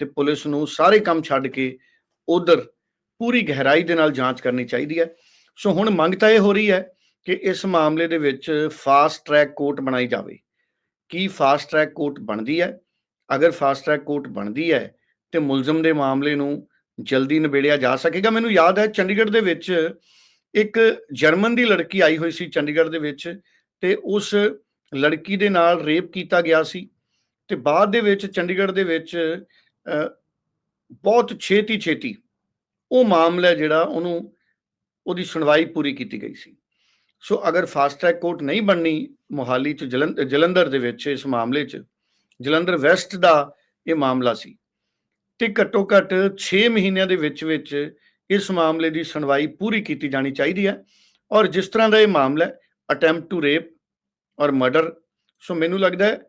ਤੇ ਪੁਲਿਸ ਨੂੰ ਸਾਰੇ ਕੰਮ ਛੱਡ ਕੇ ਉਧਰ ਪੂਰੀ ਗਹਿਰਾਈ ਦੇ ਨਾਲ ਜਾਂਚ ਕਰਨੀ ਚਾਹੀਦੀ ਹੈ। ਸੋ ਹੁਣ ਮੰਗ ਤਾਂ ਇਹ ਹੋ ਰਹੀ ਹੈ ਕਿ ਇਸ ਮਾਮਲੇ ਦੇ ਵਿੱਚ ਫਾਸਟ ਟਰੈਕ ਕੋਰਟ ਬਣਾਈ ਜਾਵੇ। ਕੀ ਫਾਸਟ ਟਰੈਕ ਕੋਰਟ ਬਣਦੀ ਹੈ? ਅਗਰ ਫਾਸਟ ਟਰੈਕ ਕੋਰਟ ਬਣਦੀ ਹੈ, ਤੇ ਮੁਲਜ਼ਮ ਦੇ ਮਾਮਲੇ ਨੂੰ ਜਲਦੀ ਨਿਬੇੜਿਆ ਜਾ ਸਕੇਗਾ। ਮੈਨੂੰ ਯਾਦ ਹੈ ਚੰਡੀਗੜ੍ਹ ਦੇ ਵਿੱਚ ਇੱਕ ਜਰਮਨ ਦੀ ਲੜਕੀ ਆਈ ਹੋਈ ਸੀ ਚੰਡੀਗੜ੍ਹ ਦੇ ਵਿੱਚ, ਤੇ ਉਸ ਲੜਕੀ ਦੇ ਨਾਲ ਰੇਪ ਕੀਤਾ ਗਿਆ ਸੀ। ਤੇ ਬਾਅਦ ਦੇ ਵਿੱਚ ਚੰਡੀਗੜ੍ਹ ਦੇ ਵਿੱਚ ਬਹੁਤ ਛੇਤੀ ਛੇਤੀ ਉਹ ਮਾਮਲਾ ਜਿਹੜਾ ਉਹਨੂੰ, ਉਹਦੀ ਸੁਣਵਾਈ ਪੂਰੀ ਕੀਤੀ ਗਈ ਸੀ। ਸੋ ਅਗਰ ਫਾਸਟ ਟਰੈਕ ਕੋਰਟ ਨਹੀਂ ਬਣਨੀ ਮੋਹਾਲੀ ਚ ਜਲੰਧ- ਜਲੰਧਰ ਦੇ ਵਿੱਚ ਇਸ ਮਾਮਲੇ 'ਚ, ਜਲੰਧਰ ਵੈਸਟ ਦਾ ਇਹ ਮਾਮਲਾ ਸੀ। ਤੇ ਘੱਟੋ ਘੱਟ 6 ਮਹੀਨਿਆਂ ਦੇ ਵਿੱਚ ਵਿੱਚ ਇਸ ਮਾਮਲੇ ਦੀ ਸੁਣਵਾਈ ਪੂਰੀ ਕੀਤੀ ਜਾਣੀ ਚਾਹੀਦੀ ਹੈ। ਔਰ ਜਿਸ ਤਰ੍ਹਾਂ ਦਾ ਇਹ ਮਾਮਲਾ ਹੈ ਅਟੈਂਪਟ ਟੂ ਰੇਪ ਔਰ ਮਰਡਰ ਸੋ ਮੈਨੂੰ ਲੱਗਦਾ ਹੈ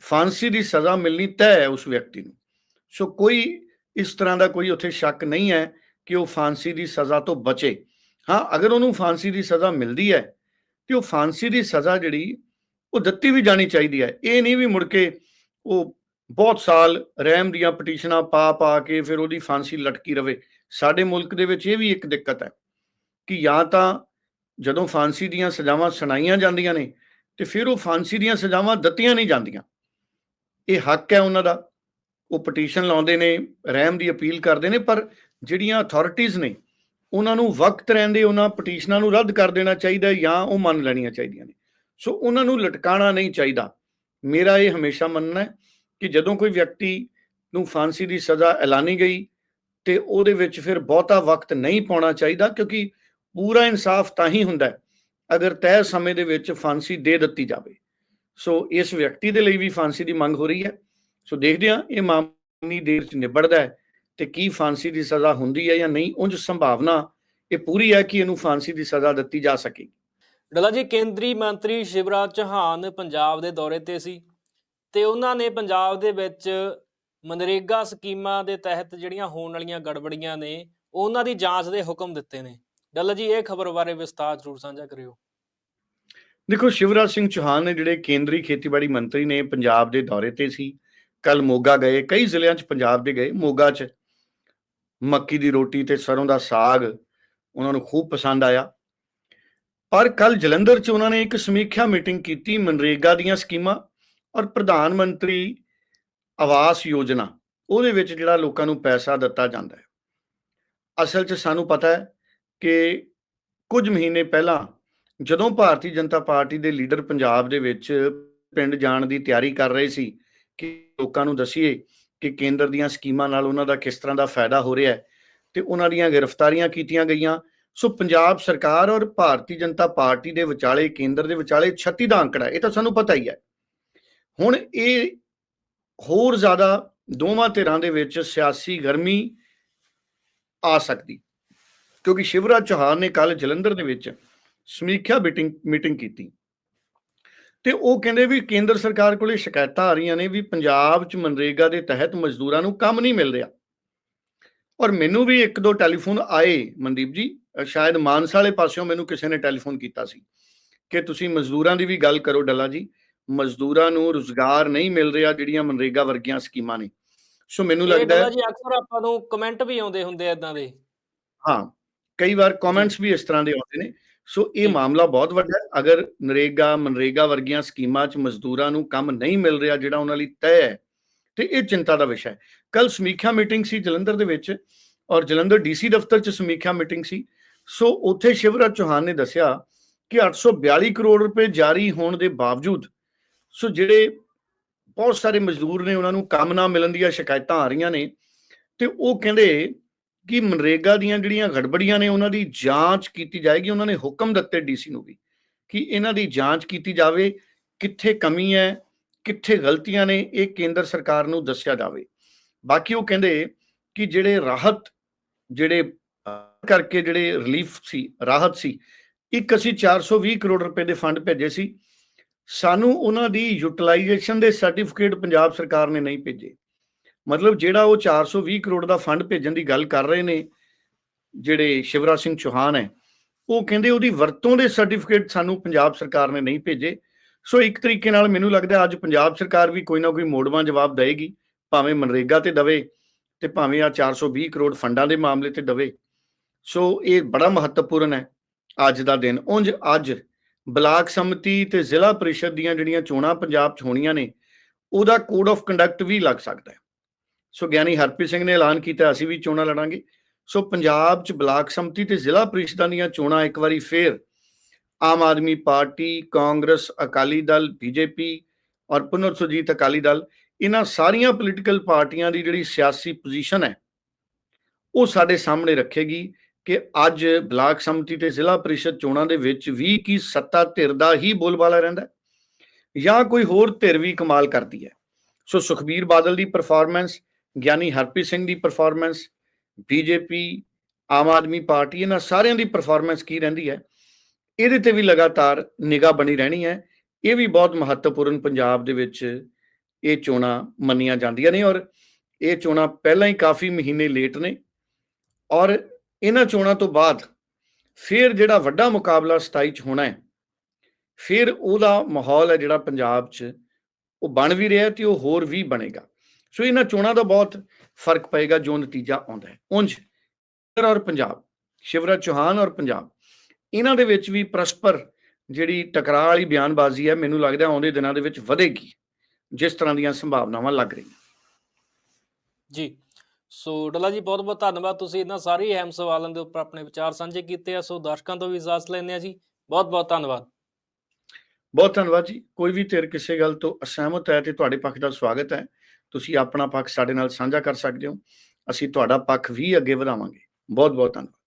ਫਾਂਸੀ ਦੀ ਸਜ਼ਾ ਮਿਲਣੀ ਤੈਅ ਹੈ ਉਸ ਵਿਅਕਤੀ ਨੂੰ। ਸੋ ਕੋਈ ਇਸ ਤਰ੍ਹਾਂ ਦਾ ਕੋਈ ਉੱਥੇ ਸ਼ੱਕ ਨਹੀਂ ਹੈ ਕਿ ਉਹ ਫਾਂਸੀ ਦੀ ਸਜ਼ਾ ਤੋਂ ਬਚੇ। ਹਾਂ, ਅਗਰ ਉਹਨੂੰ ਫਾਂਸੀ ਦੀ ਸਜ਼ਾ ਮਿਲਦੀ ਹੈ, ਤੇ ਉਹ ਫਾਂਸੀ ਦੀ ਸਜ਼ਾ ਜਿਹੜੀ, ਉਹ ਦਿੱਤੀ ਵੀ ਜਾਣੀ ਚਾਹੀਦੀ ਹੈ। ਇਹ ਨਹੀਂ ਵੀ ਮੁੜ ਕੇ ਉਹ ਬਹੁਤ ਸਾਲ ਰਹਿਮ ਦੀਆਂ ਪਟੀਸ਼ਨਾਂ ਪਾ ਪਾ ਕੇ ਫਿਰ ਉਹਦੀ ਫਾਂਸੀ ਲਟਕੀ ਰਵੇ। ਸਾਡੇ ਮੁਲਕ ਦੇ ਵਿੱਚ ਇਹ ਵੀ ਇੱਕ ਦਿੱਕਤ ਹੈ ਕਿ ਜਾਂ ਤਾਂ ਜਦੋਂ ਫਾਂਸੀ ਦੀਆਂ ਸਜ਼ਾਵਾਂ ਸੁਣਾਈਆਂ ਜਾਂਦੀਆਂ ਨੇ, ਤੇ ਫਿਰ ਉਹ ਫਾਂਸੀ ਦੀਆਂ ਸਜ਼ਾਵਾਂ ਦਿੱਤੀਆਂ ਨਹੀਂ ਜਾਂਦੀਆਂ। ਇਹ ਹੱਕ ਹੈ ਉਹਨਾਂ ਦਾ। ਉਹ ਪਟੀਸ਼ਨ ਲਾਉਂਦੇ ਨੇ, ਰਹਿਮ ਦੀ ਅਪੀਲ ਕਰਦੇ ਨੇ, ਪਰ ਜਿਹੜੀਆਂ ਅਥਾਰਟੀਆਂ ਨੇ, ਉਹਨਾਂ ਨੂੰ ਵਕਤ ਰਹਿੰਦੇ, ਉਹਨਾਂ ਪਟੀਸ਼ਨਾਂ ਨੂੰ ਰੱਦ ਕਰ ਦੇਣਾ ਚਾਹੀਦਾ ਜਾਂ ਉਹ ਮੰਨ ਲੈਣੀਆਂ ਚਾਹੀਦੀਆਂ ਨੇ। ਸੋ ਉਹਨਾਂ ਨੂੰ ਲਟਕਾਣਾ ਨਹੀਂ ਚਾਹੀਦਾ। ਮੇਰਾ ਇਹ ਹਮੇਸ਼ਾ ਮੰਨਣਾ ਹੈ ਕਿ ਜਦੋਂ ਕੋਈ ਵਿਅਕਤੀ ਨੂੰ ਫਾਂਸੀ ਦੀ ਸਜ਼ਾ ਐਲਾਨੀ ਗਈ, ਤੇ ਉਹਦੇ ਵਿੱਚ ਫਿਰ ਬਹੁਤਾ ਵਕਤ ਨਹੀਂ ਪਾਉਣਾ ਚਾਹੀਦਾ, ਕਿਉਂਕਿ ਪੂਰਾ ਇਨਸਾਫ ਤਾਂ ਹੀ ਹੁੰਦਾ ਅਗਰ ਤੈਅ ਸਮੇਂ ਦੇ ਵਿੱਚ ਫਾਂਸੀ ਦੇ ਦਿੱਤੀ ਜਾਵੇ। ਸੋ ਇਸ ਵਿਅਕਤੀ ਦੇ ਲਈ ਵੀ ਫਾਂਸੀ ਦੀ ਮੰਗ ਹੋ ਰਹੀ ਹੈ। ਸੋ ਦੇਖਦੇ ਹਾਂ ਇਹ ਮਾਮਲੀ ਦੇਰ ਚ ਨਿਬੜਦਾ ਹੈ ਤੇ ਕੀ ਫਾਂਸੀ ਦੀ ਸਜ਼ਾ ਹੁੰਦੀ ਹੈ ਜਾਂ ਨਹੀਂ ਉਂਝ ਸੰਭਾਵਨਾ ਇਹ ਪੂਰੀ ਹੈ ਕਿ ਇਹਨੂੰ ਫਾਂਸੀ ਦੀ ਸਜ਼ਾ ਦਿੱਤੀ ਜਾ ਸਕੇ ਡੱਲਾ ਜੀ ਕੇਂਦਰੀ ਮੰਤਰੀ ਸ਼ਿਵਰਾਜ ਚੌਹਾਨ ਪੰਜਾਬ ਦੇ ਦੌਰੇ ਤੇ ਸੀ ਤੇ ਉਹਨਾਂ ਨੇ ਪੰਜਾਬ ਦੇ ਵਿੱਚ ਮਨਰੇਗਾ ਸਕੀਮਾਂ ਦੇ ਤਹਿਤ ਜਿਹੜੀਆਂ ਹੋਣ ਵਾਲੀਆਂ ਗੜਬੜੀਆਂ ਨੇ ਉਹਨਾਂ ਦੀ ਜਾਂਚ ਦੇ ਹੁਕਮ ਦਿੱਤੇ ਨੇ। ਡੱਲਾ ਜੀ ਇਹ ਖਬਰ ਬਾਰੇ ਵਿਸਤਾਰ ਜ਼ਰੂਰ ਸਾਂਝਾ ਕਰਿਓ। ਦੇਖੋ ਸ਼ਿਵਰਾਜ ਸਿੰਘ ਚੌਹਾਨ ਨੇ ਜਿਹੜੇ ਕੇਂਦਰੀ ਖੇਤੀਬਾੜੀ ਮੰਤਰੀ ਨੇ ਪੰਜਾਬ ਦੇ ਦੌਰੇ ਤੇ ਸੀ। ਕੱਲ ਮੋਗਾ ਗਏ, ਕਈ ਜ਼ਿਲ੍ਹਿਆਂ 'ਚ ਪੰਜਾਬ ਦੇ ਗਏ, ਮੋਗਾ 'ਚ ਮੱਕੀ ਦੀ ਰੋਟੀ ਤੇ ਸਰੋਂ ਦਾ ਸਾਗ ਉਹਨਾਂ ਨੂੰ ਖੂਬ ਪਸੰਦ ਆਇਆ। ਪਰ ਕੱਲ ਜਲੰਧਰ 'ਚ ਉਹਨਾਂ ਨੇ ਇੱਕ ਸਮੀਖਿਆ ਮੀਟਿੰਗ ਕੀਤੀ ਮਨਰੇਗਾ ਦੀਆਂ ਸਕੀਮਾਂ ਔਰ ਪ੍ਰਧਾਨ ਮੰਤਰੀ ਆਵਾਸ ਯੋਜਨਾ, ਉਹਦੇ ਵਿੱਚ ਜਿਹੜਾ ਲੋਕਾਂ ਨੂੰ ਪੈਸਾ ਦਿੱਤਾ ਜਾਂਦਾ ਹੈ। ਅਸਲ 'ਚ ਸਾਨੂੰ ਪਤਾ ਹੈ ਕਿ ਕੁਝ ਮਹੀਨੇ ਪਹਿਲਾਂ ਜਦੋਂ ਭਾਰਤੀ ਜਨਤਾ ਪਾਰਟੀ ਦੇ ਲੀਡਰ ਪੰਜਾਬ ਦੇ ਵਿੱਚ ਪਿੰਡ ਜਾਣ ਦੀ ਤਿਆਰੀ ਕਰ ਰਹੇ ਸੀ ਕਿ ਲੋਕਾਂ ਨੂੰ ਦਸੀਏ ਕਿ ਕੇਂਦਰ ਦੀਆਂ ਸਕੀਮਾਂ ਨਾਲ ਉਹਨਾਂ ਦਾ ਕਿਸ ਤਰ੍ਹਾਂ ਦਾ ਫਾਇਦਾ ਹੋ ਰਿਹਾ ਹੈ ਤੇ ਉਹਨਾਂ ਦੀਆਂ ਗ੍ਰਿਫਤਾਰੀਆਂ ਕੀਤੀਆਂ ਗਈਆਂ। ਸੋ ਪੰਜਾਬ ਸਰਕਾਰ ਔਰ ਭਾਰਤੀ ਜਨਤਾ ਪਾਰਟੀ ਦੇ ਵਿਚਾਲੇ, ਕੇਂਦਰ ਦੇ ਵਿਚਾਲੇ 36 ਦਾ ਅੰਕੜਾ ਇਹ ਤਾਂ ਸਾਨੂੰ ਪਤਾ ਹੀ ਹੈ। ਹੁਣ ਇਹ ਹੋਰ ਜ਼ਿਆਦਾ ਦੋਵਾਂ ਧਿਰਾਂ ਦੇ ਵਿੱਚ ਸਿਆਸੀ ਗਰਮੀ ਆ ਸਕਦੀ, ਕਿਉਂਕਿ ਸ਼ਿਵਰਾਜ ਚੌਹਾਨ ਨੇ ਕੱਲ ਜਲੰਧਰ ਦੇ ਵਿੱਚ ਸਮੀਖਿਆ ਮੀਟਿੰਗ ਮੀਟਿੰਗ ਕੀਤੀ। ਤੇ ਉਹ ਕਹਿੰਦੇ ਵੀ ਕੇਂਦਰ ਸਰਕਾਰ ਕੋਲੇ ਸ਼ਿਕਾਇਤਾਂ ਆ ਰਹੀਆਂ ਨੇ ਵੀ ਪੰਜਾਬ 'ਚ ਮਨਰੇਗਾ ਦੇ ਤਹਿਤ ਮਜ਼ਦੂਰਾਂ ਨੂੰ ਕੰਮ ਨਹੀਂ ਮਿਲ ਰਿਹਾ। ਔਰ ਮੈਨੂੰ ਵੀ ਇੱਕ ਦੋ ਟੈਲੀਫੋਨ ਆਏ ਮਨਦੀਪ ਜੀ ਸ਼ਾਇਦ ਮਾਨਸਾ ਵਾਲੇ ਪਾਸਿਓਂ ਮੈਨੂੰ ਕਿਸੇ ਨੇ ਟੈਲੀਫੋਨ ਕੀਤਾ ਸੀ ਕਿ ਤੁਸੀਂ ਮਜ਼ਦੂਰਾਂ ਦੀ ਵੀ ਗੱਲ ਕਰੋ ਡੱਲਾ ਜੀ ਮਜ਼ਦੂਰਾਂ ਨੂੰ ਰੁਜ਼ਗਾਰ ਨਹੀਂ ਮਿਲ ਰਿਹਾ ਜਿਹੜੀਆਂ ਮਨਰੇਗਾ ਵਰਗੀਆਂ ਸਕੀਮਾਂ ਨੇ। ਸੋ ਮੈਨੂੰ ਲੱਗਦਾ ਹੈ ਜੀ ਅਕਸਰ ਆਪਾਂ ਨੂੰ ਕਮੈਂਟ ਵੀ ਆਉਂਦੇ ਹੁੰਦੇ ਆ ਇਦਾਂ ਦੇ। ਹਾਂ ਕਈ ਵਾਰ ਕਮੈਂਟਸ ਵੀ ਇਸ ਤਰ੍ਹਾਂ ਦੇ ਆਉਂਦੇ ਨੇ। ਸੋ ਇਹ। ਮਾਮਲਾ ਬਹੁਤ ਵੱਡਾ ਹੈ। ਅਗਰ ਨਰੇਗਾ ਮਨਰੇਗਾ ਵਰਗੀਆਂ ਸਕੀਮਾਂ 'ਚ ਮਜ਼ਦੂਰਾਂ ਨੂੰ ਕੰਮ ਨਹੀਂ ਮਿਲ ਰਿਹਾ ਜਿਹੜਾ ਉਹਨਾਂ ਲਈ ਤੈਅ ਹੈ ਤੇ ਇਹ ਚਿੰਤਾ ਦਾ ਵਿਸ਼ਾ ਹੈ। ਕੱਲ ਸਮੀਖਿਆ ਮੀਟਿੰਗ ਸੀ ਜਲੰਧਰ ਦੇ ਵਿੱਚ ਔਰ ਜਲੰਧਰ ਡੀਸੀ ਦਫ਼ਤਰ 'ਚ ਸਮੀਖਿਆ ਮੀਟਿੰਗ ਸੀ। ਸੋ ਉੱਥੇ ਸ਼ਿਵਰਾਜ ਚੌਹਾਨ ਨੇ ਦੱਸਿਆ ਕਿ 842 ਕਰੋੜ ਰੁਪਏ ਜਾਰੀ ਹੋਣ ਦੇ ਬਾਵਜੂਦ ਸੋ ਜਿਹੜੇ ਬਹੁਤ ਸਾਰੇ ਮਜ਼ਦੂਰ ਨੇ ਉਹਨਾਂ ਨੂੰ ਕੰਮ ਨਾ ਮਿਲਣ ਦੀਆਂ ਸ਼ਿਕਾਇਤਾਂ ਆ ਰਹੀਆਂ ਨੇ ਤੇ ਉਹ ਕਹਿੰਦੇ ਕਿ ਮਨਰੇਗਾ ਦੀਆਂ ਜਿਹੜੀਆਂ ਗੜਬੜੀਆਂ ਨੇ ਉਹਨਾਂ ਦੀ ਜਾਂਚ ਕੀਤੀ ਜਾਏਗੀ, ਉਹਨਾਂ ਨੇ ਹੁਕਮ ਦਿੱਤੇ ਡੀਸੀ ਨੂੰ ਵੀ, ਕਿ ਇਹਨਾਂ ਦੀ ਜਾਂਚ ਕੀਤੀ ਜਾਵੇ, ਕਿੱਥੇ ਕਮੀ ਹੈ, ਕਿੱਥੇ ਗਲਤੀਆਂ ਨੇ, ਇਹ ਕੇਂਦਰ ਸਰਕਾਰ ਨੂੰ ਦੱਸਿਆ ਜਾਵੇ। ਬਾਕੀ ਉਹ ਕਹਿੰਦੇ ਕਿ ਜਿਹੜੇ ਰਾਹਤ, ਜਿਹੜੇ ਕਰਕੇ ਜਿਹੜੇ ਰਿਲੀਫ ਸੀ, ਰਾਹਤ ਸੀ, ਇੱਕ ਅਸੀਂ 420 ਕਰੋੜ ਰੁਪਏ ਦੇ ਫੰਡ ਭੇਜੇ ਸੀ, ਸਾਨੂੰ ਉਹਨਾਂ ਦੀ ਯੂਟਿਲਾਈਜੇਸ਼ਨ ਦੇ ਸਰਟੀਫਿਕੇਟ ਪੰਜਾਬ ਸਰਕਾਰ ਨੇ ਨਹੀਂ ਭੇਜੇ। ਮਤਲਬ ਜਿਹੜਾ ਉਹ 420 ਕਰੋੜ ਦਾ ਫੰਡ ਭੇਜਣ ਦੀ ਗੱਲ ਕਰ ਰਹੇ ਨੇ, ਜਿਹੜੇ ਸ਼ਿਵਰਾਜ ਸਿੰਘ ਚੌਹਾਨ ਹੈ, ਉਹ ਕਹਿੰਦੇ ਉਹਦੀ ਵਰਤੋਂ ਦੇ ਸਰਟੀਫਿਕੇਟ ਸਾਨੂੰ ਪੰਜਾਬ ਸਰਕਾਰ ਨੇ ਨਹੀਂ ਭੇਜੇ। ਸੋ ਇੱਕ ਤਰੀਕੇ ਨਾਲ ਮੈਨੂੰ ਲੱਗਦਾ ਅੱਜ ਪੰਜਾਬ ਸਰਕਾਰ ਵੀ ਕੋਈ ਨਾ ਕੋਈ ਮੋੜਵਾਂ ਜਵਾਬ ਦੇਏਗੀ, ਭਾਵੇਂ ਮਨਰੇਗਾ ਤੇ ਦਵੇ ਤੇ ਭਾਵੇਂ ਆ 420 ਕਰੋੜ ਫੰਡਾਂ ਦੇ ਮਾਮਲੇ ਤੇ ਦਵੇ। ਸੋ ਇਹ ਬੜਾ ਮਹੱਤਵਪੂਰਨ ਹੈ ਅੱਜ ਦਾ ਦਿਨ। ਉਂਝ ਅੱਜ ਬਲਾਕ ਸੰਮਤੀ ਤੇ ਜ਼ਿਲ੍ਹਾ ਪਰਿਸ਼ਦ ਦੀਆਂ ਜਿਹੜੀਆਂ ਚੋਣਾਂ ਪੰਜਾਬ 'ਚ ਹੋਣੀਆਂ ਨੇ, ਉਹਦਾ ਕੋਡ ਆਫ ਕੰਡਕਟ ਵੀ ਲੱਗ ਸਕਦਾ ਹੈ। ਸੋ ਗਿਆਨੀ ਹਰਪ੍ਰੀਤ ਸਿੰਘ ਨੇ ਐਲਾਨ ਕੀਤਾ, ਅਸੀਂ ਵੀ ਚੋਣਾਂ ਲੜਾਂਗੇ। ਸੋ ਪੰਜਾਬ 'ਚ ਬਲਾਕ ਸੰਮਤੀ ਤੇ ਜ਼ਿਲ੍ਹਾ ਪ੍ਰੀਸ਼ਦਾਂ ਦੀਆਂ ਚੋਣਾਂ ਇੱਕ ਵਾਰੀ ਫੇਰ ਆਮ ਆਦਮੀ ਪਾਰਟੀ, ਕਾਂਗਰਸ, ਅਕਾਲੀ ਦਲ, ਬੀਜੇਪੀ ਔਰ ਪੁਨਰ ਸੁਰਜੀਤ ਅਕਾਲੀ ਦਲ, ਇਹਨਾਂ ਸਾਰੀਆਂ ਪੋਲੀਟੀਕਲ ਪਾਰਟੀਆਂ ਦੀ ਜਿਹੜੀ ਸਿਆਸੀ ਪੋਜੀਸ਼ਨ ਹੈ, ਉਹ ਸਾਡੇ ਸਾਹਮਣੇ ਰੱਖੇਗੀ ਕਿ ਅੱਜ ਬਲਾਕ ਸੰਮਤੀ ਤੇ ਜ਼ਿਲ੍ਹਾ ਪ੍ਰੀਸ਼ਦ ਚੋਣਾਂ ਦੇ ਵਿੱਚ ਵੀ ਕੀ ਸੱਤਾ ਧਿਰ ਦਾ ਹੀ ਬੋਲਬਾਲਾ ਰਹਿੰਦਾ ਜਾਂ ਕੋਈ ਹੋਰ ਧਿਰ ਵੀ ਕਮਾਲ ਕਰਦੀ ਹੈ। ਸੋ ਸੁਖਬੀਰ ਬਾਦਲ ਦੀ ਪਰਫਾਰਮੈਂਸ ਗਿਆਨੀ ਹਰਪ੍ਰੀਤ ਸਿੰਘ ਦੀ performance BJP Aam Aadmi party, ਇਹਨਾਂ ਸਾਰਿਆਂ ਦੀ ਪਰਫਾਰਮੈਂਸ ਕੀ ਰਹਿੰਦੀ ਹੈ? ਇਹਦੇ ਤੇ ਵੀ ਲਗਾਤਾਰ ਨਿਗਾਹ ਬਣੀ ਰਹਿਣੀ ਹੈ। ਇਹ ਵੀ ਬਹੁਤ ਮਹੱਤਵਪੂਰਨ ਪੰਜਾਬ ਦੇ ਵਿੱਚ ਇਹ ਚੋਣਾਂ ਮੰਨੀਆਂ ਜਾਂਦੀਆਂ ਨੇ ਔਰ ਇਹ ਚੋਣਾਂ ਪਹਿਲਾਂ ਹੀ ਕਾਫੀ ਮਹੀਨੇ ਲੇਟ ਨੇ ਔਰ ਇਹਨਾਂ ਚੋਣਾਂ ਤੋਂ ਬਾਅਦ ਫਿਰ ਜਿਹੜਾ ਵੱਡਾ ਮੁਕਾਬਲਾ 27 ਚ ਹੋਣਾ ਹੈ, ਫਿਰ ਉਹਦਾ ਮਾਹੌਲ ਹੈ ਜਿਹੜਾ ਪੰਜਾਬ 'ਚ, ਉਹ ਬਣ ਵੀ ਰਿਹਾ ਤੇ ਉਹ ਹੋਰ ਵੀ ਬਣੇਗਾ। ਸੋ ਇਹਨਾਂ ਚੋਣਾਂ ਦਾ ਬਹੁਤ ਫ਼ਰਕ ਪਏਗਾ ਜੋ ਨਤੀਜਾ ਆਉਂਦਾ ਹੈ। ਉਂਝ ਔਰ ਪੰਜਾਬ ਸ਼ਿਵਰਾਜ ਚੌਹਾਨ ਔਰ ਪੰਜਾਬ ਇਹਨਾਂ ਦੇ ਵਿੱਚ ਵੀ ਪਰਸਪਰ ਜਿਹੜੀ ਟਕਰਾਅ ਵਾਲੀ ਬਿਆਨਬਾਜ਼ੀ ਹੈ ਮੈਨੂੰ ਲੱਗਦਾ ਆਉਂਦੇ ਦਿਨਾਂ ਦੇ ਵਿੱਚ ਵਧੇਗੀ ਜਿਸ ਤਰ੍ਹਾਂ ਦੀਆਂ ਸੰਭਾਵਨਾਵਾਂ ਲੱਗ ਰਹੀਆਂ। ਜੀ ਸੋ ਡੱਲਾ ਜੀ ਬਹੁਤ ਬਹੁਤ ਧੰਨਵਾਦ। ਤੁਸੀਂ ਇਹਨਾਂ ਸਾਰੇ ਅਹਿਮ ਸਵਾਲਾਂ ਦੇ ਉੱਪਰ ਆਪਣੇ ਵਿਚਾਰ ਸਾਂਝੇ ਕੀਤੇ ਆ ਸੋ ਦਰਸ਼ਕਾਂ ਤੋਂ ਵੀ ਇਜਾਜ਼ਤ ਲੈਂਦੇ ਆ ਜੀ। ਬਹੁਤ ਬਹੁਤ ਧੰਨਵਾਦ। ਬਹੁਤ ਧੰਨਵਾਦ ਜੀ। ਕੋਈ ਵੀ ਧਿਰ ਕਿਸੇ ਗੱਲ ਤੋਂ ਅਸਹਿਮਤ ਹੈ ਤੇ ਤੁਹਾਡੇ ਪੱਖ ਦਾ ਸਵਾਗਤ ਹੈ। ਤੁਸੀਂ ਆਪਣਾ ਪੱਖ ਸਾਡੇ ਨਾਲ ਸਾਂਝਾ ਕਰ ਸਕਦੇ ਹੋ। ਅਸੀਂ ਤੁਹਾਡਾ ਪੱਖ ਵੀ ਅੱਗੇ ਵਧਾਵਾਂਗੇ। ਬਹੁਤ ਬਹੁਤ ਧੰਨਵਾਦ।